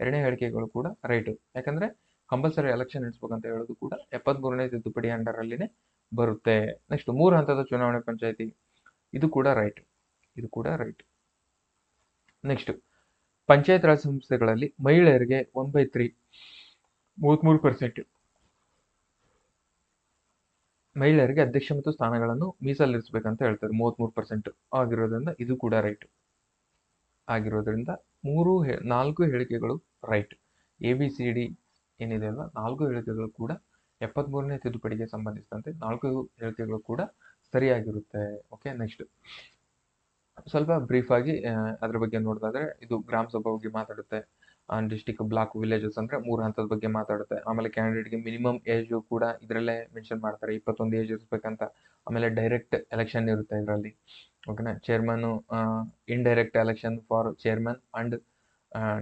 ಎರಡನೇ ಹೇಳಿಕೆಗಳು ಕೂಡ ರೈಟ್ ಯಾಕಂದ್ರೆ ಕಂಪಲ್ಸರಿ ಎಲೆಕ್ಷನ್ ನಡೆಸಬೇಕಂತ ಹೇಳೋದು ಕೂಡ ಎಪ್ಪತ್ಮೂರನೇ ತಿದ್ದುಪಡಿ ಅಂಡರ್ ಅಲ್ಲಿನೇ ಬರುತ್ತೆ. ನೆಕ್ಸ್ಟ್ ಮೂರು ಹಂತದ ಚುನಾವಣೆ ಪಂಚಾಯಿತಿ, ಇದು ಕೂಡ ರೈಟ್ ಇದು ಕೂಡ ರೈಟ್ ನೆಕ್ಸ್ಟ್ ಪಂಚಾಯತ್ ರಾಜ್ ಸಂಸ್ಥೆಗಳಲ್ಲಿ ಮಹಿಳೆಯರಿಗೆ ಒನ್ ಬೈ ತ್ರೀ ಮೂವತ್ಮೂರು ಪರ್ಸೆಂಟ್ ಮಹಿಳೆಯರಿಗೆ ಅಧ್ಯಕ್ಷ ಮತ್ತು ಸ್ಥಾನಗಳನ್ನು ಮೀಸಲಿರಿಸಬೇಕಂತ ಹೇಳ್ತಾರೆ. ಮೂವತ್ಮೂರು ಪರ್ಸೆಂಟ್ ಆಗಿರೋದ್ರಿಂದ ಇದು ಕೂಡ ರೈಟ್ ಆಗಿರೋದ್ರಿಂದ ಮೂರು ನಾಲ್ಕು ಹೇಳಿಕೆಗಳು right A B C D ಏನಿದೆ ಅಲ್ಲ, ನಾಲ್ಕು ಹೇಳಿಕೆಗಳು ಕೂಡ ಎಪ್ಪತ್ಮೂರನೇ ತಿದ್ದುಪಡಿಗೆ ಸಂಬಂಧಿಸಿದಂತೆ ನಾಲ್ಕು ಹೇಳಿಕೆಗಳು ಕೂಡ ಸರಿಯಾಗಿರುತ್ತೆ. ಓಕೆ ನೆಕ್ಸ್ಟ್ ಸ್ವಲ್ಪ ಬ್ರೀಫ್ ಆಗಿ ಅದ್ರ ಬಗ್ಗೆ ನೋಡೋದಾದ್ರೆ ಇದು ಗ್ರಾಮ ಸಭಾ ಬಗ್ಗೆ ಮಾತಾಡುತ್ತೆ. ಡಿಸ್ಟಿಕ್ ಬ್ಲಾಕ್ ವಿಲೇಜಸ್ ಅಂದ್ರೆ ಮೂರು ಹಂತದ ಬಗ್ಗೆ ಮಾತಾಡುತ್ತೆ. ಆಮೇಲೆ ಕ್ಯಾಂಡಿಡೇಟ್ಗೆ ಮಿನಿಮಮ್ ಏಜ್ ಕೂಡ ಇದರಲ್ಲೇ ಮೆನ್ಷನ್ ಮಾಡ್ತಾರೆ. ಇಪ್ಪತ್ತೊಂದು ಏಜ್ ಇರ್ಬೇಕಂತ. ಆಮೇಲೆ ಡೈರೆಕ್ಟ್ ಎಲೆಕ್ಷನ್ ಇರುತ್ತೆ ಇದರಲ್ಲಿ. ಓಕೆನಾ chairman indirect election for chairman and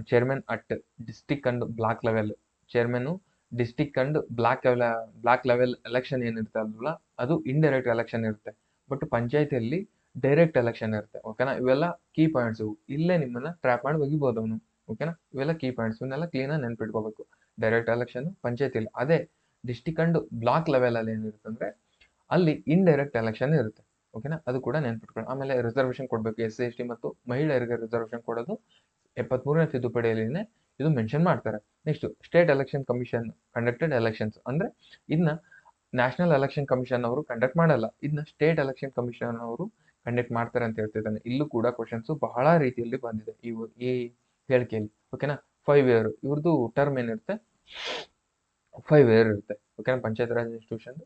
chairman at district and block level chairman district and block level block level election ಏನಿರುತ್ತೆ ಅದಲ್ಲ ಅದು ಇಂಡೈರೆಕ್ಟ್ ಎಲೆಕ್ಷನ್ ಇರುತ್ತೆ. ಬಟ್ ಪಂಚಾಯತಿಯಲ್ಲಿ ಡೈರೆಕ್ಟ್ ಎಲೆಕ್ಷನ್ ಇರುತ್ತೆ. ಓಕೆನಾ ಇವೆಲ್ಲ ಕೀ ಪಾಯಿಂಟ್ಸ್ ಇಲ್ಲೇ ನಿಮ್ಮನ್ನ ಟ್ರ್ಯಾಪ್ ಮಾಡಿ ಒಗಿಬೋದು ಅವನು. ಓಕೆನಾ ಇವೆಲ್ಲ ಕೀ ಪಾಯಿಂಟ್ಸ್ ಇವನ್ನೆಲ್ಲ ಕ್ಲೀನಾಗಿ ನೆನ್ಪಿಟ್ಕೋಬೇಕು. ಡೈರೆಕ್ಟ್ ಎಲೆಕ್ಷನ್ ಪಂಚಾಯತಿಯಲ್ಲಿ ಅದೇ ಡಿಸ್ಟಿಕ್ ಅಂಡ್ ಬ್ಲಾಕ್ ಲೆವೆಲಲ್ಲಿ ಏನಿರುತ್ತೆ ಅಂದ್ರೆ ಅಲ್ಲಿ ಇಂಡೈರೆಕ್ಟ್ ಎಲೆಕ್ಷನ್ ಇರುತ್ತೆ. ಓಕೆನಾ ಅದು ಕೂಡ ನೆನ್ಪಿಟ್ಕೊಳ್ಳಿ ಆಮೇಲೆ ರಿಸರ್ವೇಶನ್ ಕೊಡಬೇಕು. ಎಸ್, ಸಿ, ಎಸ್, ಟಿ ಮತ್ತು ಮಹಿಳೆಯರಿಗೆ ರಿಸರ್ವೇಶನ್ ಕೊಡೋದು ಎಪ್ಪತ್ಮೂರನೇ ತಿದ್ದುಪಡಿಯಲ್ಲಿನೇ ಇದು ಮೆನ್ಷನ್ ಮಾಡ್ತಾರೆ. Next state election commission conducted elections ಅಂದ್ರೆ ಇದನ್ನ ನ್ಯಾಷನಲ್ ಎಲೆಕ್ಷನ್ ಕಮಿಷನ್ ಅವರು ಕಂಡಕ್ಟ್ ಮಾಡಲ್ಲ. ಇದನ್ನ ಸ್ಟೇಟ್ ಎಲೆಕ್ಷನ್ ಕಮಿಷನ್ ಅವರು ಕಂಡಕ್ಟ್ ಮಾಡ್ತಾರೆ ಅಂತ ಹೇಳ್ತಿದ್ದಾನೆ. ಇಲ್ಲೂ ಕೂಡ ಕ್ವಶನ್ಸ್ ಬಹಳ ರೀತಿಯಲ್ಲಿ ಬಂದಿದೆ. ಇವು ಈ ಹೇಳಿಕೆಯಲ್ಲಿ ಓಕೆನಾ ಫೈವ್ ಇಯರ್ ಇವ್ರದ್ದು ಟರ್ಮ್ ಏನಿರುತ್ತೆ? ಫೈವ್ ಇಯರ್ ಇರುತ್ತೆ ಓಕೆನಾ panchayat raj institution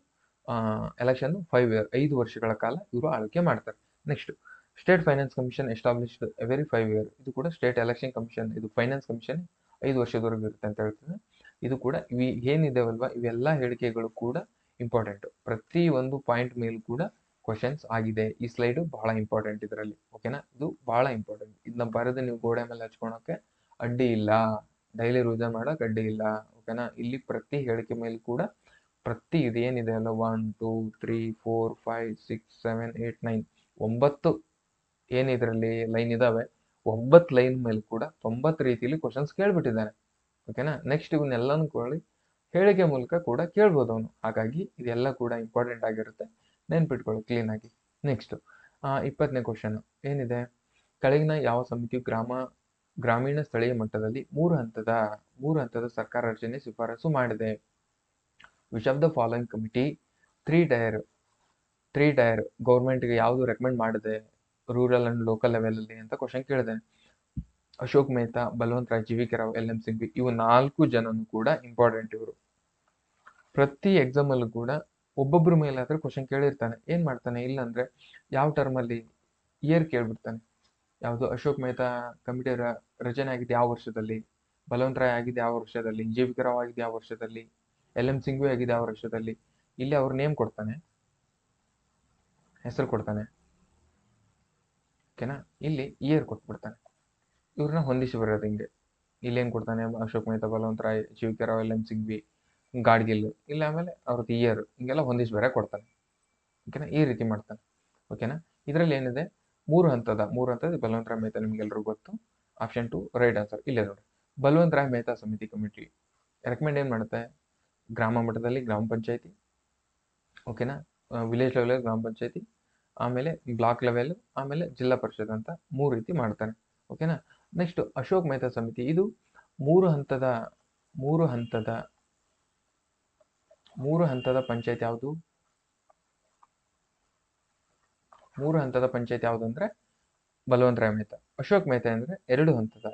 election five year ಐದು ವರ್ಷಗಳ ಕಾಲ ಇವರು ಆಳ್ಕೆ ಮಾಡ್ತಾರೆ. Next state finance commission established every five year ಇದು ಕೂಡ ಸ್ಟೇಟ್ ಎಲೆಕ್ಷನ್ ಕಮಿಷನ್ ಇದು ಫೈನಾನ್ಸ್ ಕಮಿಷನ್ ಐದು ವರ್ಷದವರೆಗೂ ಇರುತ್ತೆ ಅಂತ ಹೇಳ್ತೀನಿ. ಇದು ಕೂಡ ಇವಿ ಏನಿದಾವಲ್ವಾ ಇವೆಲ್ಲ ಹೇಳಿಕೆಗಳು ಕೂಡ ಇಂಪಾರ್ಟೆಂಟ್ ಪ್ರತಿ ಒಂದು ಪಾಯಿಂಟ್ ಮೇಲೂ ಕೂಡ ಕ್ವಶನ್ಸ್ ಆಗಿದೆ. ಈ ಸ್ಲೈಡ್ ಬಹಳ ಇಂಪಾರ್ಟೆಂಟ್ ಇದರಲ್ಲಿ ಓಕೆನಾ ಇದು ಬಹಳ ಇಂಪಾರ್ಟೆಂಟ್ ಇದನ್ನ ಬರೆದು ನೀವು ಗೋಡೆ ಮೇಲೆ ಹಚ್ಕೊಳಕ್ಕೆ ಅಡ್ಡಿ ಇಲ್ಲ. ಡೈಲಿ ರಿವಿಷನ್ ಮಾಡೋಕೆ ಅಡ್ಡಿ ಇಲ್ಲ ಓಕೆನಾ ಇಲ್ಲಿ ಪ್ರತಿ ಹೇಳಿಕೆ ಮೇಲೆ ಕೂಡ ಪ್ರತಿ ಇದೇನಿದೆ ಅಲ್ಲ one two three four five six seven eight nine ಒಂಬತ್ತು ಏನಿದ್ರಲ್ಲಿ ಲೈನ್ ಇದಾವೆ ಒಂಬತ್ತು ಲೈನ್ ಮೇಲೆ ಕೂಡ ತೊಂಬತ್ತು ರೀತಿಯಲ್ಲಿ ಕ್ವಶನ್ಸ್ ಕೇಳ್ಬಿಟ್ಟಿದ್ದಾನೆ ಓಕೆನಾ ನೆಕ್ಸ್ಟ್ ಇವನ್ನೆಲ್ಲನೂ ಕೊಳ್ಳಿ ಹೇಳಿಕೆ ಮೂಲಕ ಕೂಡ ಕೇಳ್ಬೋದು ಅವನು. ಹಾಗಾಗಿ ಇದೆಲ್ಲ ಕೂಡ ಇಂಪಾರ್ಟೆಂಟ್ ಆಗಿರುತ್ತೆ. ನೆನ್ಪಿಟ್ಕೊಳ್ಳಿ ಕ್ಲೀನ್ ಆಗಿ. ನೆಕ್ಸ್ಟ್ ಇಪ್ಪತ್ತನೇ ಕ್ವಶನ್ ಏನಿದೆ? ಕೆಳಗಿನ ಯಾವ ಸಮಿತಿಯು ಗ್ರಾಮ, ಗ್ರಾಮೀಣ ಸ್ಥಳೀಯ ಮಟ್ಟದಲ್ಲಿ ಮೂರು ಹಂತದ ಮೂರು ಹಂತದ ಸರ್ಕಾರ ರಚನೆ ಶಿಫಾರಸು ಮಾಡಿದೆ. Which of the following committee three tier three tier ಗೌರ್ಮೆಂಟ್ಗೆ ಯಾವುದು ರೆಕಮೆಂಡ್ ಮಾಡಿದೆ? ರೂರಲ್ ಅಂಡ್ ಲೋಕಲ್ ಲೆವೆಲಲ್ಲಿ ಅಂತ ಕ್ವಶನ್ ಕೇಳಿದೆ. Ashok Mehta, Balwant Rai, G V Rao L M Singh ಇವು ನಾಲ್ಕು ಜನನು ಕೂಡ ಇಂಪಾರ್ಟೆಂಟ್ ಇವರು. ಪ್ರತಿ ಎಕ್ಸಾಮ್ ಅಲ್ಲೂ ಕೂಡ ಒಬ್ಬೊಬ್ಬರ ಮೇಲಾದ್ರೆ ಕ್ವಶನ್ ಕೇಳಿರ್ತಾನೆ. ಏನ್ ಮಾಡ್ತಾನೆ? ಇಲ್ಲ ಅಂದ್ರೆ ಯಾವ ಟರ್ಮಲ್ಲಿ ಇಯರ್ ಕೇಳ್ಬಿಡ್ತಾನೆ. ಯಾವುದು? ಅಶೋಕ್ ಮೆಹ್ತಾ ಕಮಿಟಿ ರಚನೆ ಆಗಿದೆ ಯಾವ ವರ್ಷದಲ್ಲಿ? ಬಲವಂತ ರಾಯ್ ಆಗಿದೆ ಯಾವ ವರ್ಷದಲ್ಲಿ? ಜೀವಿಕ ರಾವ್ ಆಗಿದೆ ಯಾವ ವರ್ಷದಲ್ಲಿ? ಎಲ್ ಎಂ ಸಿಂಘ್ವಿ ಆಗಿದೆ ಯಾವ ವರ್ಷದಲ್ಲಿ? ಇಲ್ಲಿ ಅವ್ರ ನೇಮ್ ಕೊಡ್ತಾನೆ. ಹೆಸರು ಕೊಡ್ತಾನೆ. ಓಕೆನಾ? ಇಲ್ಲಿ ಇಯರ್ ಕೊಟ್ಬಿಡ್ತಾನೆ. ಇವ್ರನ್ನ ಹೊಂದಿಸಿ ಬರೋದು ಹಿಂಗೆ. ಇಲ್ಲೇನು ಕೊಡ್ತಾನೆ? Ashok Mehta, Balwant Rai, G K Rao, L M Singhvi. Gadgil ಇಲ್ಲ ಆಮೇಲೆ ಅವ್ರದ್ದು ಇಯರ್ ಹಿಂಗೆಲ್ಲ ಒಂದಿಷ್ಟು ಬೇರೆ ಕೊಡ್ತಾನೆ. ಓಕೆನಾ ಈ ರೀತಿ ಮಾಡ್ತಾನೆ. ಓಕೆನಾ ಇದರಲ್ಲಿ ಏನಿದೆ? ಮೂರು ಹಂತದ ಮೂರು ಹಂತದ ಬಲವಂತ ರಾಯ್ ಮೆಹ್ತಾ ನಿಮ್ಗೆಲ್ರಿಗೂ ಗೊತ್ತು. ಆಪ್ಷನ್ ಟು ರೈಟ್ ಆನ್ಸರ್ ಇಲ್ಲೇ ನೋಡಿ. ಬಲವಂತ ರಾಯ್ ಮೆಹ್ತಾ ಸಮಿತಿ ಕಮಿಟಿ ರೆಕಮೆಂಡ್ ಏನು ಮಾಡುತ್ತೆ? ಗ್ರಾಮ ಮಟ್ಟದಲ್ಲಿ ಗ್ರಾಮ ಪಂಚಾಯತಿ. ಓಕೆನಾ ವಿಲೇಜ್ ಲೆವೆಲ್ ಗ್ರಾಮ ಪಂಚಾಯತಿ. ಆಮೇಲೆ ಬ್ಲಾಕ್ ಲೆವೆಲ್ ಆಮೇಲೆ ಜಿಲ್ಲಾ ಪರಿಷತ್ ಅಂತ ಮೂರು ರೀತಿ ಮಾಡ್ತಾನೆ. ಓಕೆನಾ ನೆಕ್ಸ್ಟ್ ಅಶೋಕ್ ಮೆಹ್ತಾ ಸಮಿತಿ. ಇದು ಮೂರು ಹಂತದ ಮೂರು ಹಂತದ ಮೂರು ಹಂತದ ಪಂಚಾಯತ್ ಯಾವುದು? ಮೂರು ಹಂತದ ಪಂಚಾಯತ್ ಯಾವುದು ಅಂದ್ರೆ ಬಲವಂತರಾಯ ಮೆಹ್ತಾ. ಅಶೋಕ್ ಮೆಹ್ತಾ ಅಂದ್ರೆ ಎರಡು ಹಂತದ.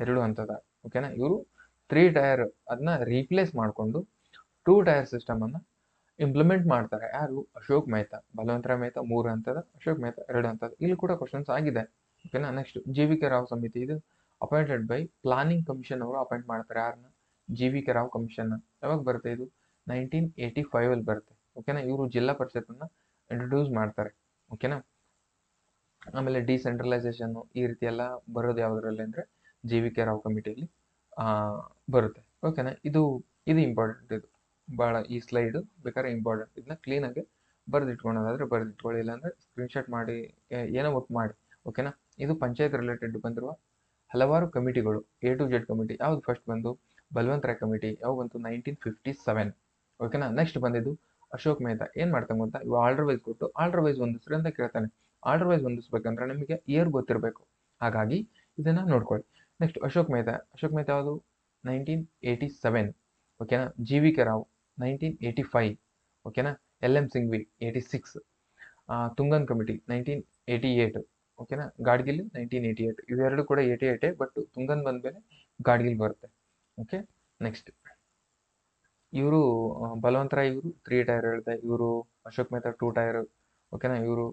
ಎರಡು ಹಂತದ ಓಕೆನಾ ಇವರು ತ್ರೀ ಟೈರ್ ಅದನ್ನ ರೀಪ್ಲೇಸ್ ಮಾಡಿಕೊಂಡು ಟೂ ಟೈರ್ ಸಿಸ್ಟಮ್ ಅನ್ನ ಇಂಪ್ಲಿಮೆಂಟ್ ಮಾಡ್ತಾರೆ. ಯಾರು? ಅಶೋಕ್ ಮೆಹ್ತಾ. ಬಲವಂತರಾಯ ಮೆಹ್ತಾ ಮೂರು ಹಂತದ, ಅಶೋಕ್ ಮೆಹ್ತಾ ಎರಡು ಹಂತದ. ಇಲ್ಲಿ ಕೂಡ ಕ್ವಶನ್ಸ್ ಆಗಿದೆ ಓಕೆನಾ ನೆಕ್ಸ್ಟ್ ಜಿ ವಿ ರಾವ್ ಸಮಿತಿ ಇದು ಅಪಾಯಿಂಟೆಡ್ ಬೈ ಪ್ಲಾನಿಂಗ್ ಕಮಿಷನ್ ಅವರು ಅಪಾಯಿಂಟ್ ಮಾಡ್ತಾರೆ. ಯಾರನ್ನ G V K Rao commission ಯಾವಾಗ ಬರುತ್ತೆ ಇದು? ನೈನ್ಟೀನ್ ಏಯ್ಟಿ ಫೈವ್ ಅಲ್ಲಿ ಬರುತ್ತೆ. ಓಕೆನಾ ಇವರು ಜಿಲ್ಲಾ ಪರಿಷತ್ತನ್ನ ಇಂಟ್ರೊಡ್ಯೂಸ್ ಮಾಡ್ತಾರೆ. ಓಕೆನಾ ಆಮೇಲೆ ಡಿಸೆಂಟ್ರಲೈಸೇಷನ್ ಈ ರೀತಿ ಎಲ್ಲ ಬರೋದು ಯಾವುದರಲ್ಲಿ ಅಂದ್ರೆ ಜಿ ವಿ ಕೆ ರಾವ್ ಕಮಿಟಿಯಲ್ಲಿ ಬರುತ್ತೆ. ಓಕೆನಾ ಇದು ಇದು ಇಂಪಾರ್ಟೆಂಟ್ ಇದು. ಭಾಳ ಈ ಸ್ಲೈಡ್ ಬೇಕಾದ್ರೆ ಇಂಪಾರ್ಟೆಂಟ್ ಇದನ್ನ ಕ್ಲೀನ್ ಆಗಿ ಬರೆದಿಟ್ಕೊಳ್ಳೋದಾದ್ರೆ ಬರೆದಿಟ್ಕೊಳ್ಳಿ. ಇಲ್ಲಾಂದ್ರೆ ಸ್ಕ್ರೀನ್ಶಾಟ್ ಮಾಡಿ ಏನೋ ಒಟ್ಟು ಮಾಡಿ. ಓಕೆನಾ ಇದು ಪಂಚಾಯತ್ ರಿಲೇಟೆಡ್ ಬಂದಿರುವ ಹಲವಾರು ಕಮಿಟಿಗಳು ಎ ಟು ಜೆಡ್ ಕಮಿಟಿ ಯಾವ್ದು ಫಸ್ಟ್ ಬಂದು? ಬಲ್ವಂತ್ ರಾಯ್ ಕಮಿಟಿ ಯಾವಾಗ ಬಂತು ನೈನ್ಟೀನ್ ಫಿಫ್ಟಿ ಸೆವೆನ್ ಓಕೆನಾ ನೆಕ್ಸ್ಟ್ ಬಂದಿದ್ದು ಅಶೋಕ್ ಮೆಹ್ತಾ. ಏನ್ ಮಾಡ್ತಾನೆ ಗೊತ್ತಾ ಇವ ಆರ್ಡರ್ ವೈಸ್ ಕೊಟ್ಟು ಆರ್ಡರ್ ವೈಸ್ ಹೊಂದಿಸ್ರಿ ಅಂತ ಕೇಳ್ತಾನೆ. ಆರ್ಡರ್ ವೈಸ್ ಹೊಂದಿಸ್ಬೇಕಂದ್ರೆ ನಿಮಗೆ ಇಯರ್ ಗೊತ್ತಿರಬೇಕು. ಹಾಗಾಗಿ ಇದನ್ನ ನೋಡ್ಕೊಳ್ಳಿ. ನೆಕ್ಸ್ಟ್ ಅಶೋಕ್ ಮೆಹ್ತಾ. ಅಶೋಕ್ ಮೆಹ್ತಾ ಯಾವುದು? ನೈನ್ಟೀನ್ ಏಯ್ಟಿ ಸೆವೆನ್ ಓಕೆನಾ G V K Rao nineteen eighty five ಓಕೆನಾ L M Singhvi eighty six Thungon committee nineteen eighty eight ಓಕೆನಾ ಗಾಡ್ಗಿಲ್ ನೈನ್ಟೀನ್ ಏಯ್ಟಿ ಏಯ್ಟ್ ಇವೆರಡು ಕೂಡ ಏಯ್ಟಿ ಏಯ್ಟೇ ಬಟ್ ತುಂಗನ್ ಬಂದ್ಮೇಲೆ ಗಾಡ್ಗಿಲ್ ಬರುತ್ತೆ. ಓಕೆ ನೆಕ್ಸ್ಟ್ ಇವರು ಬಲವಂತ ರಾಯ್ ಇವರು ತ್ರೀ ಟೈರ್ ಹೇಳಿದೆ. ಇವರು ಅಶೋಕ್ ಮೆಹ್ತಾ ಟೂ ಟೈರ್ ಓಕೆನಾ ಇವರು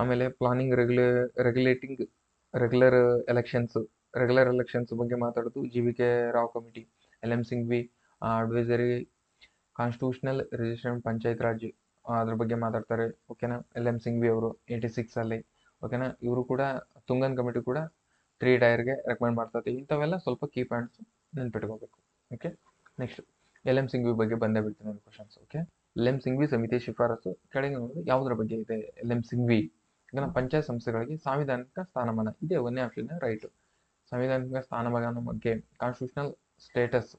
ಆಮೇಲೆ planning ರೆಗ್ಯುಲೇ regulating regular elections regular elections ಬಗ್ಗೆ ಮಾತಾಡೋದು G V K Rao committee L M Singhvi advisory constitutional registration panchayat Raj, ಅದ್ರ ಬಗ್ಗೆ ಮಾತಾಡ್ತಾರೆ ಓಕೆನಾ ಎಲ್ ಎಂ ಸಿಂಗ್ವಿ ಅವರು ಏಯ್ಟಿ ಸಿಕ್ಸ್ ಅಲ್ಲಿ ಓಕೆನಾ ಇವರು ಕೂಡ, ತುಂಗನ್ ಕಮಿಟಿ ಕೂಡ ತ್ರೀ ಟೈರ್ಗೆ ರೆಕಮೆಂಡ್ ಮಾಡ್ತಾರೆ ಇಂಥವೆಲ್ಲ ಸ್ವಲ್ಪ key points ನೆನ್ಪಿಟ್ಕೋಬೇಕು okay next L M Singhvi ಬಗ್ಗೆ ಬಂದೇ ಬಿಡ್ತೀನಿ ಒಂದು questions okay L M Singhvi ಸಮಿತಿ ಶಿಫಾರಸು ಕೆಳಗೆ ನೋಡೋದು ಯಾವುದರ ಬಗ್ಗೆ ಇದೆ? ಎಲ್ ಎಂ ಸಿಂಗ್ವಿ ಇದನ್ನು ಪಂಚಾಯತ್ ಸಂಸ್ಥೆಗಳಿಗೆ ಸಾಂವಿಧಾನಿಕ ಸ್ಥಾನಮಾನ, ಇದೆ ಒಂದೇ ಆಪ್ಷನ್ ರೈಟ್ ಸಾಂವಿಧಾನಿಕ ಸ್ಥಾನಮಾನ ಬಗ್ಗೆ ಕಾನ್ಸ್ಟಿಟ್ಯೂಷನಲ್ ಸ್ಟೇಟಸ್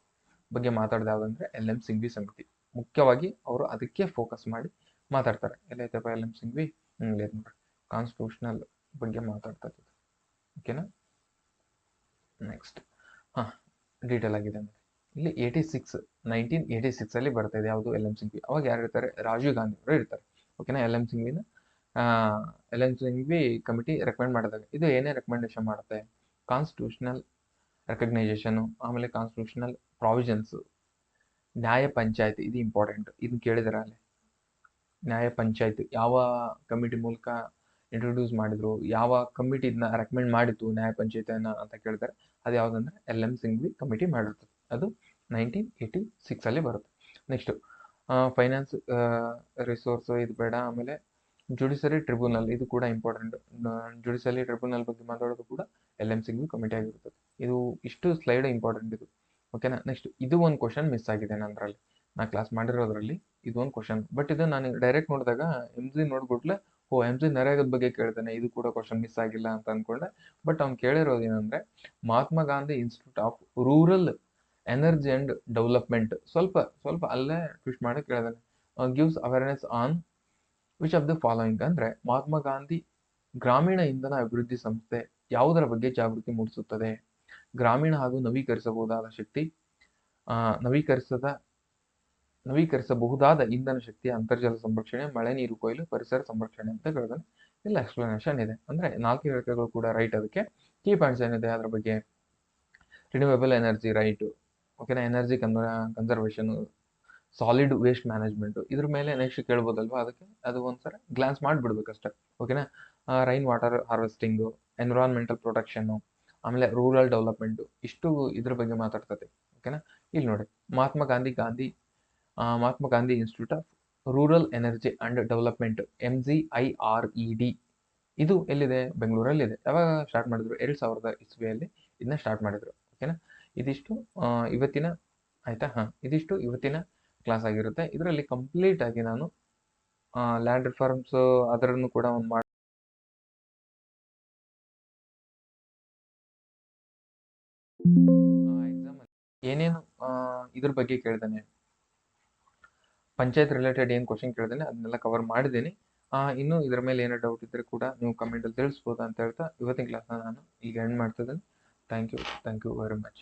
ಬಗ್ಗೆ ಮಾತಾಡೋದು ಯಾವ್ದಂದ್ರೆ ಎಲ್ ಎಂ ಸಿಂಗ್ವಿ ಸಮಿತಿ. ಮುಖ್ಯವಾಗಿ ಅವರು ಅದಕ್ಕೆ ಫೋಕಸ್ ಮಾಡಿ ಮಾತಾಡ್ತಾರೆ. ಎಲ್ಲೈತಪ್ಪ ಎಲ್ ಎಂ ಇಲ್ಲ ನೋಡ್ರಿ. ಕಾನ್ಸ್ಟಿಟ್ಯೂಷನಲ್ ಬಗ್ಗೆ ಮಾತಾಡ್ತಾ ಓಕೆನಾ ನೆಕ್ಸ್ಟ್ ಹಾ ಡೀಟೇಲ್ ಆಗಿದೆ ಇಲ್ಲಿ eighty six nineteen eighty six ಅಲ್ಲಿ ಬರ್ತಾ ಇದೆ ಯಾವುದು ಎಲ್ ಎಂ ಸಿಂಗ್ವಿ ಅವಾಗ ಯಾರು ಇರ್ತಾರೆ? ರಾಜೀವ್ ಗಾಂಧಿ ಅವರು ಇರ್ತಾರೆ. ಓಕೆನಾ L M ಸಿಂಗ್ವಿನ L M Singhvi committee recommend ಮಾಡಿದಾಗ ಇದು ಏನೇ ರೆಕಮೆಂಡೇಶನ್ ಮಾಡುತ್ತೆ? ಕಾನ್ಸ್ಟಿಟ್ಯೂಷನಲ್ ರೆಕಗ್ನೈಸೇಷನ್ ಆಮೇಲೆ ಕಾನ್ಸ್ಟಿಟ್ಯೂಷನಲ್ ಪ್ರಾವಿಷನ್ಸ್ ನ್ಯಾಯ ಪಂಚಾಯತ್, ಇದು ಇಂಪಾರ್ಟೆಂಟ್ ಇದನ್ನ ಕೇಳಿದಾರೆ ಅಲ್ಲಿ? ನ್ಯಾಯ ಪಂಚಾಯತ್, ಯಾವ ಕಮಿಟಿ ಮೂಲಕ ಇಂಟ್ರೊಡ್ಯೂಸ್ ಮಾಡಿದ್ರು? ಯಾವ ಕಮಿಟಿ ಇದನ್ನ ರೆಕಮೆಂಡ್ ಮಾಡಿತ್ತು ನ್ಯಾಯ ಪಂಚಾಯತ್ ಅಂತ ಕೇಳಿದ್ರೆ. ಅದು ಯಾವುದಂದ್ರೆ ಎಲ್ ಎಂ ಸಿಂಗ್ವಿ ಕಮಿಟಿ ಮಾಡಿರ್ತದೆ. ಅದು ನೈನ್ಟೀನ್ ಏಯ್ಟಿ ಸಿಕ್ಸ್ ಅಲ್ಲಿ ಬರುತ್ತೆ. ನೆಕ್ಸ್ಟ್ ಫೈನಾನ್ಸ್ ರಿಸೋರ್ಸ್ ಇದು ಬೇಡ, ಆಮೇಲೆ ಜುಡಿಷರಿ ಟ್ರಿಬ್ಯುನಲ್ ಇದು ಕೂಡ ಇಂಪಾರ್ಟೆಂಟ್ ಜುಡಿಷರಿ ಟ್ರಿಬ್ಯುನಲ್ ಬಗ್ಗೆ ಮಾತಾಡೋದು ಕೂಡ ಎಲ್ ಎಂ ಸಿಂಗ್ವಿ ಕಮಿಟಿ ಆಗಿರ್ತದೆ. ಇದು ಇಷ್ಟು ಸ್ಲೈಡ್ ಇಂಪಾರ್ಟೆಂಟ್ ಇದು. ಓಕೆನಾ ನೆಕ್ಸ್ಟ್ ಇದು ಒಂದು ಕ್ವಶನ್ ಮಿಸ್ ಆಗಿದೆ ನಂದ್ರಲ್ಲಿ ನಾ ಕ್ಲಾಸ್ ಮಾಡಿರೋದ್ರಲ್ಲಿ ಇದು ಒಂದು ಕ್ವಶನ್ ಬಟ್ ಇದು ನಾನು ಡೈರೆಕ್ಟ್ ನೋಡಿದಾಗ ಎಂ ಜಿ ನೋಡ್ಬಿಟ್ಲೆ ಓ ಎಂ ಜಿ ನರೇಗದ ಬಗ್ಗೆ ಕೇಳ್ತಾನೆ, ಇದು ಕೂಡ ಕ್ವಶನ್ ಮಿಸ್ ಆಗಿಲ್ಲ ಅಂತ ಅನ್ಕೊಂಡೆ. ಬಟ್ ಅವ್ನು ಕೇಳಿರೋದು ಏನಂದ್ರೆ Mahatma Gandhi institute of rural energy and development ಸ್ವಲ್ಪ ಸ್ವಲ್ಪ ಅಲ್ಲೇ ಟ್ವಿಸ್ಟ್ ಮಾಡಿ ಕೇಳಿದಾನೆ gives awareness on which of the following ಅಂದ್ರೆ ಮಹಾತ್ಮ ಗಾಂಧಿ ಗ್ರಾಮೀಣ ಇಂಧನ ಅಭಿವೃದ್ಧಿ ಸಂಸ್ಥೆ ಯಾವುದರ ಬಗ್ಗೆ ಜಾಗೃತಿ ಮೂಡಿಸುತ್ತದೆ? ಗ್ರಾಮೀಣ ಹಾಗೂ ನವೀಕರಿಸಬಹುದಾದ ಶಕ್ತಿ ನವೀಕರಿಸದ ನವೀಕರಿಸಬಹುದಾದ ಇಂಧನ ಶಕ್ತಿ ಅಂತರ್ಜಲ ಸಂರಕ್ಷಣೆ, ಮಳೆ ನೀರು ಕೊಯ್ಲು, ಪರಿಸರ ಸಂರಕ್ಷಣೆ ಅಂತ ಹೇಳಿದಾನೆ ಇಲ್ಲ ಎಕ್ಸ್ಪ್ಲನೇಷನ್ ಇದೆ. ಅಂದ್ರೆ ನಾಲ್ಕು ಹೇಳಿಕೆಗಳು ಕೂಡ ರೈಟ್ ಅದಕ್ಕೆ. ಕೀ ಪಾಯಿಂಟ್ಸ್ ಏನಿದೆ ಅದ್ರ ಬಗ್ಗೆ? ರಿನ್ಯೂವೇಬಲ್ ಎನರ್ಜಿ ರೈಟ್ ಓಕೆನಾ energy conservation solid waste management ಇದ್ರ ಮೇಲೆ ನೆಕ್ಸ್ಟ್ ಕೇಳ್ಬೋದಲ್ವಾ ಅದಕ್ಕೆ? ಅದು ಒಂದ್ಸಲ ಗ್ಲಾನ್ಸ್ ಮಾಡಿಬಿಡ್ಬೇಕಷ್ಟೆ. ಓಕೆನಾ rain water harvesting environmental protection ಆಮೇಲೆ ರೂರಲ್ ಡೆವಲಪ್ಮೆಂಟ್ ಇಷ್ಟು ಇದ್ರ ಬಗ್ಗೆ ಮಾತಾಡ್ತದೆ. ಓಕೆನಾ ಇಲ್ಲಿ ನೋಡಿ. Mahatma Gandhi Gandhi Mahatma Gandhi institute of rural energy and development M G I R E D ಇದು ಎಲ್ಲಿದೆ? ಬೆಂಗಳೂರಲ್ಲಿ ಇದೆ ಯಾವಾಗ ಸ್ಟಾರ್ಟ್ ಮಾಡಿದ್ರು? ಎರಡು ಸಾವಿರದ ಇಸ್ವಿಯಲ್ಲಿ ಇದನ್ನ ಸ್ಟಾರ್ಟ್ ಮಾಡಿದ್ರು. ಓಕೆನಾ ಇದಿಷ್ಟು ಇವತ್ತಿನ, ಆಯ್ತಾ? ಹಾಂ, ಇದಿಷ್ಟು ಇವತ್ತಿನ ಕ್ಲಾಸ್ ಆಗಿರುತ್ತೆ. ಇದರಲ್ಲಿ ಕಂಪ್ಲೀಟ್ ಆಗಿ ನಾನು ಲ್ಯಾಂಡ್ ರಿಫಾರ್ಮ್ಸ್ ಅದರನ್ನು ಕೂಡ ಒಂದು ಮಾಡಿ ಏನೇನು ಇದ್ರ ಬಗ್ಗೆ ಕೇಳ್ದಾನೆ ಪಂಚಾಯತ್ ರಿಲೇಟೆಡ್ ಏನು ಕ್ವಶನ್ ಕೇಳ್ದೇನೆ, ಅದನ್ನೆಲ್ಲ ಕವರ್ ಮಾಡಿದ್ದೀನಿ. ಇನ್ನು ಇದ್ರ ಮೇಲೆ ಏನೋ ಡೌಟ್ ಇದ್ದರೆ ಕೂಡ ನೀವು ಕಮೆಂಟಲ್ಲಿ ತಿಳಿಸ್ಬೋದು ಅಂತ ಹೇಳ್ತಾ, ಇವತ್ತಿನ ಕ್ಲಾಸ್ನ ನಾನು ಈಗ ಎಂಡ್ ಮಾಡ್ತಿದ್ದೀನಿ. Thank you thank you very much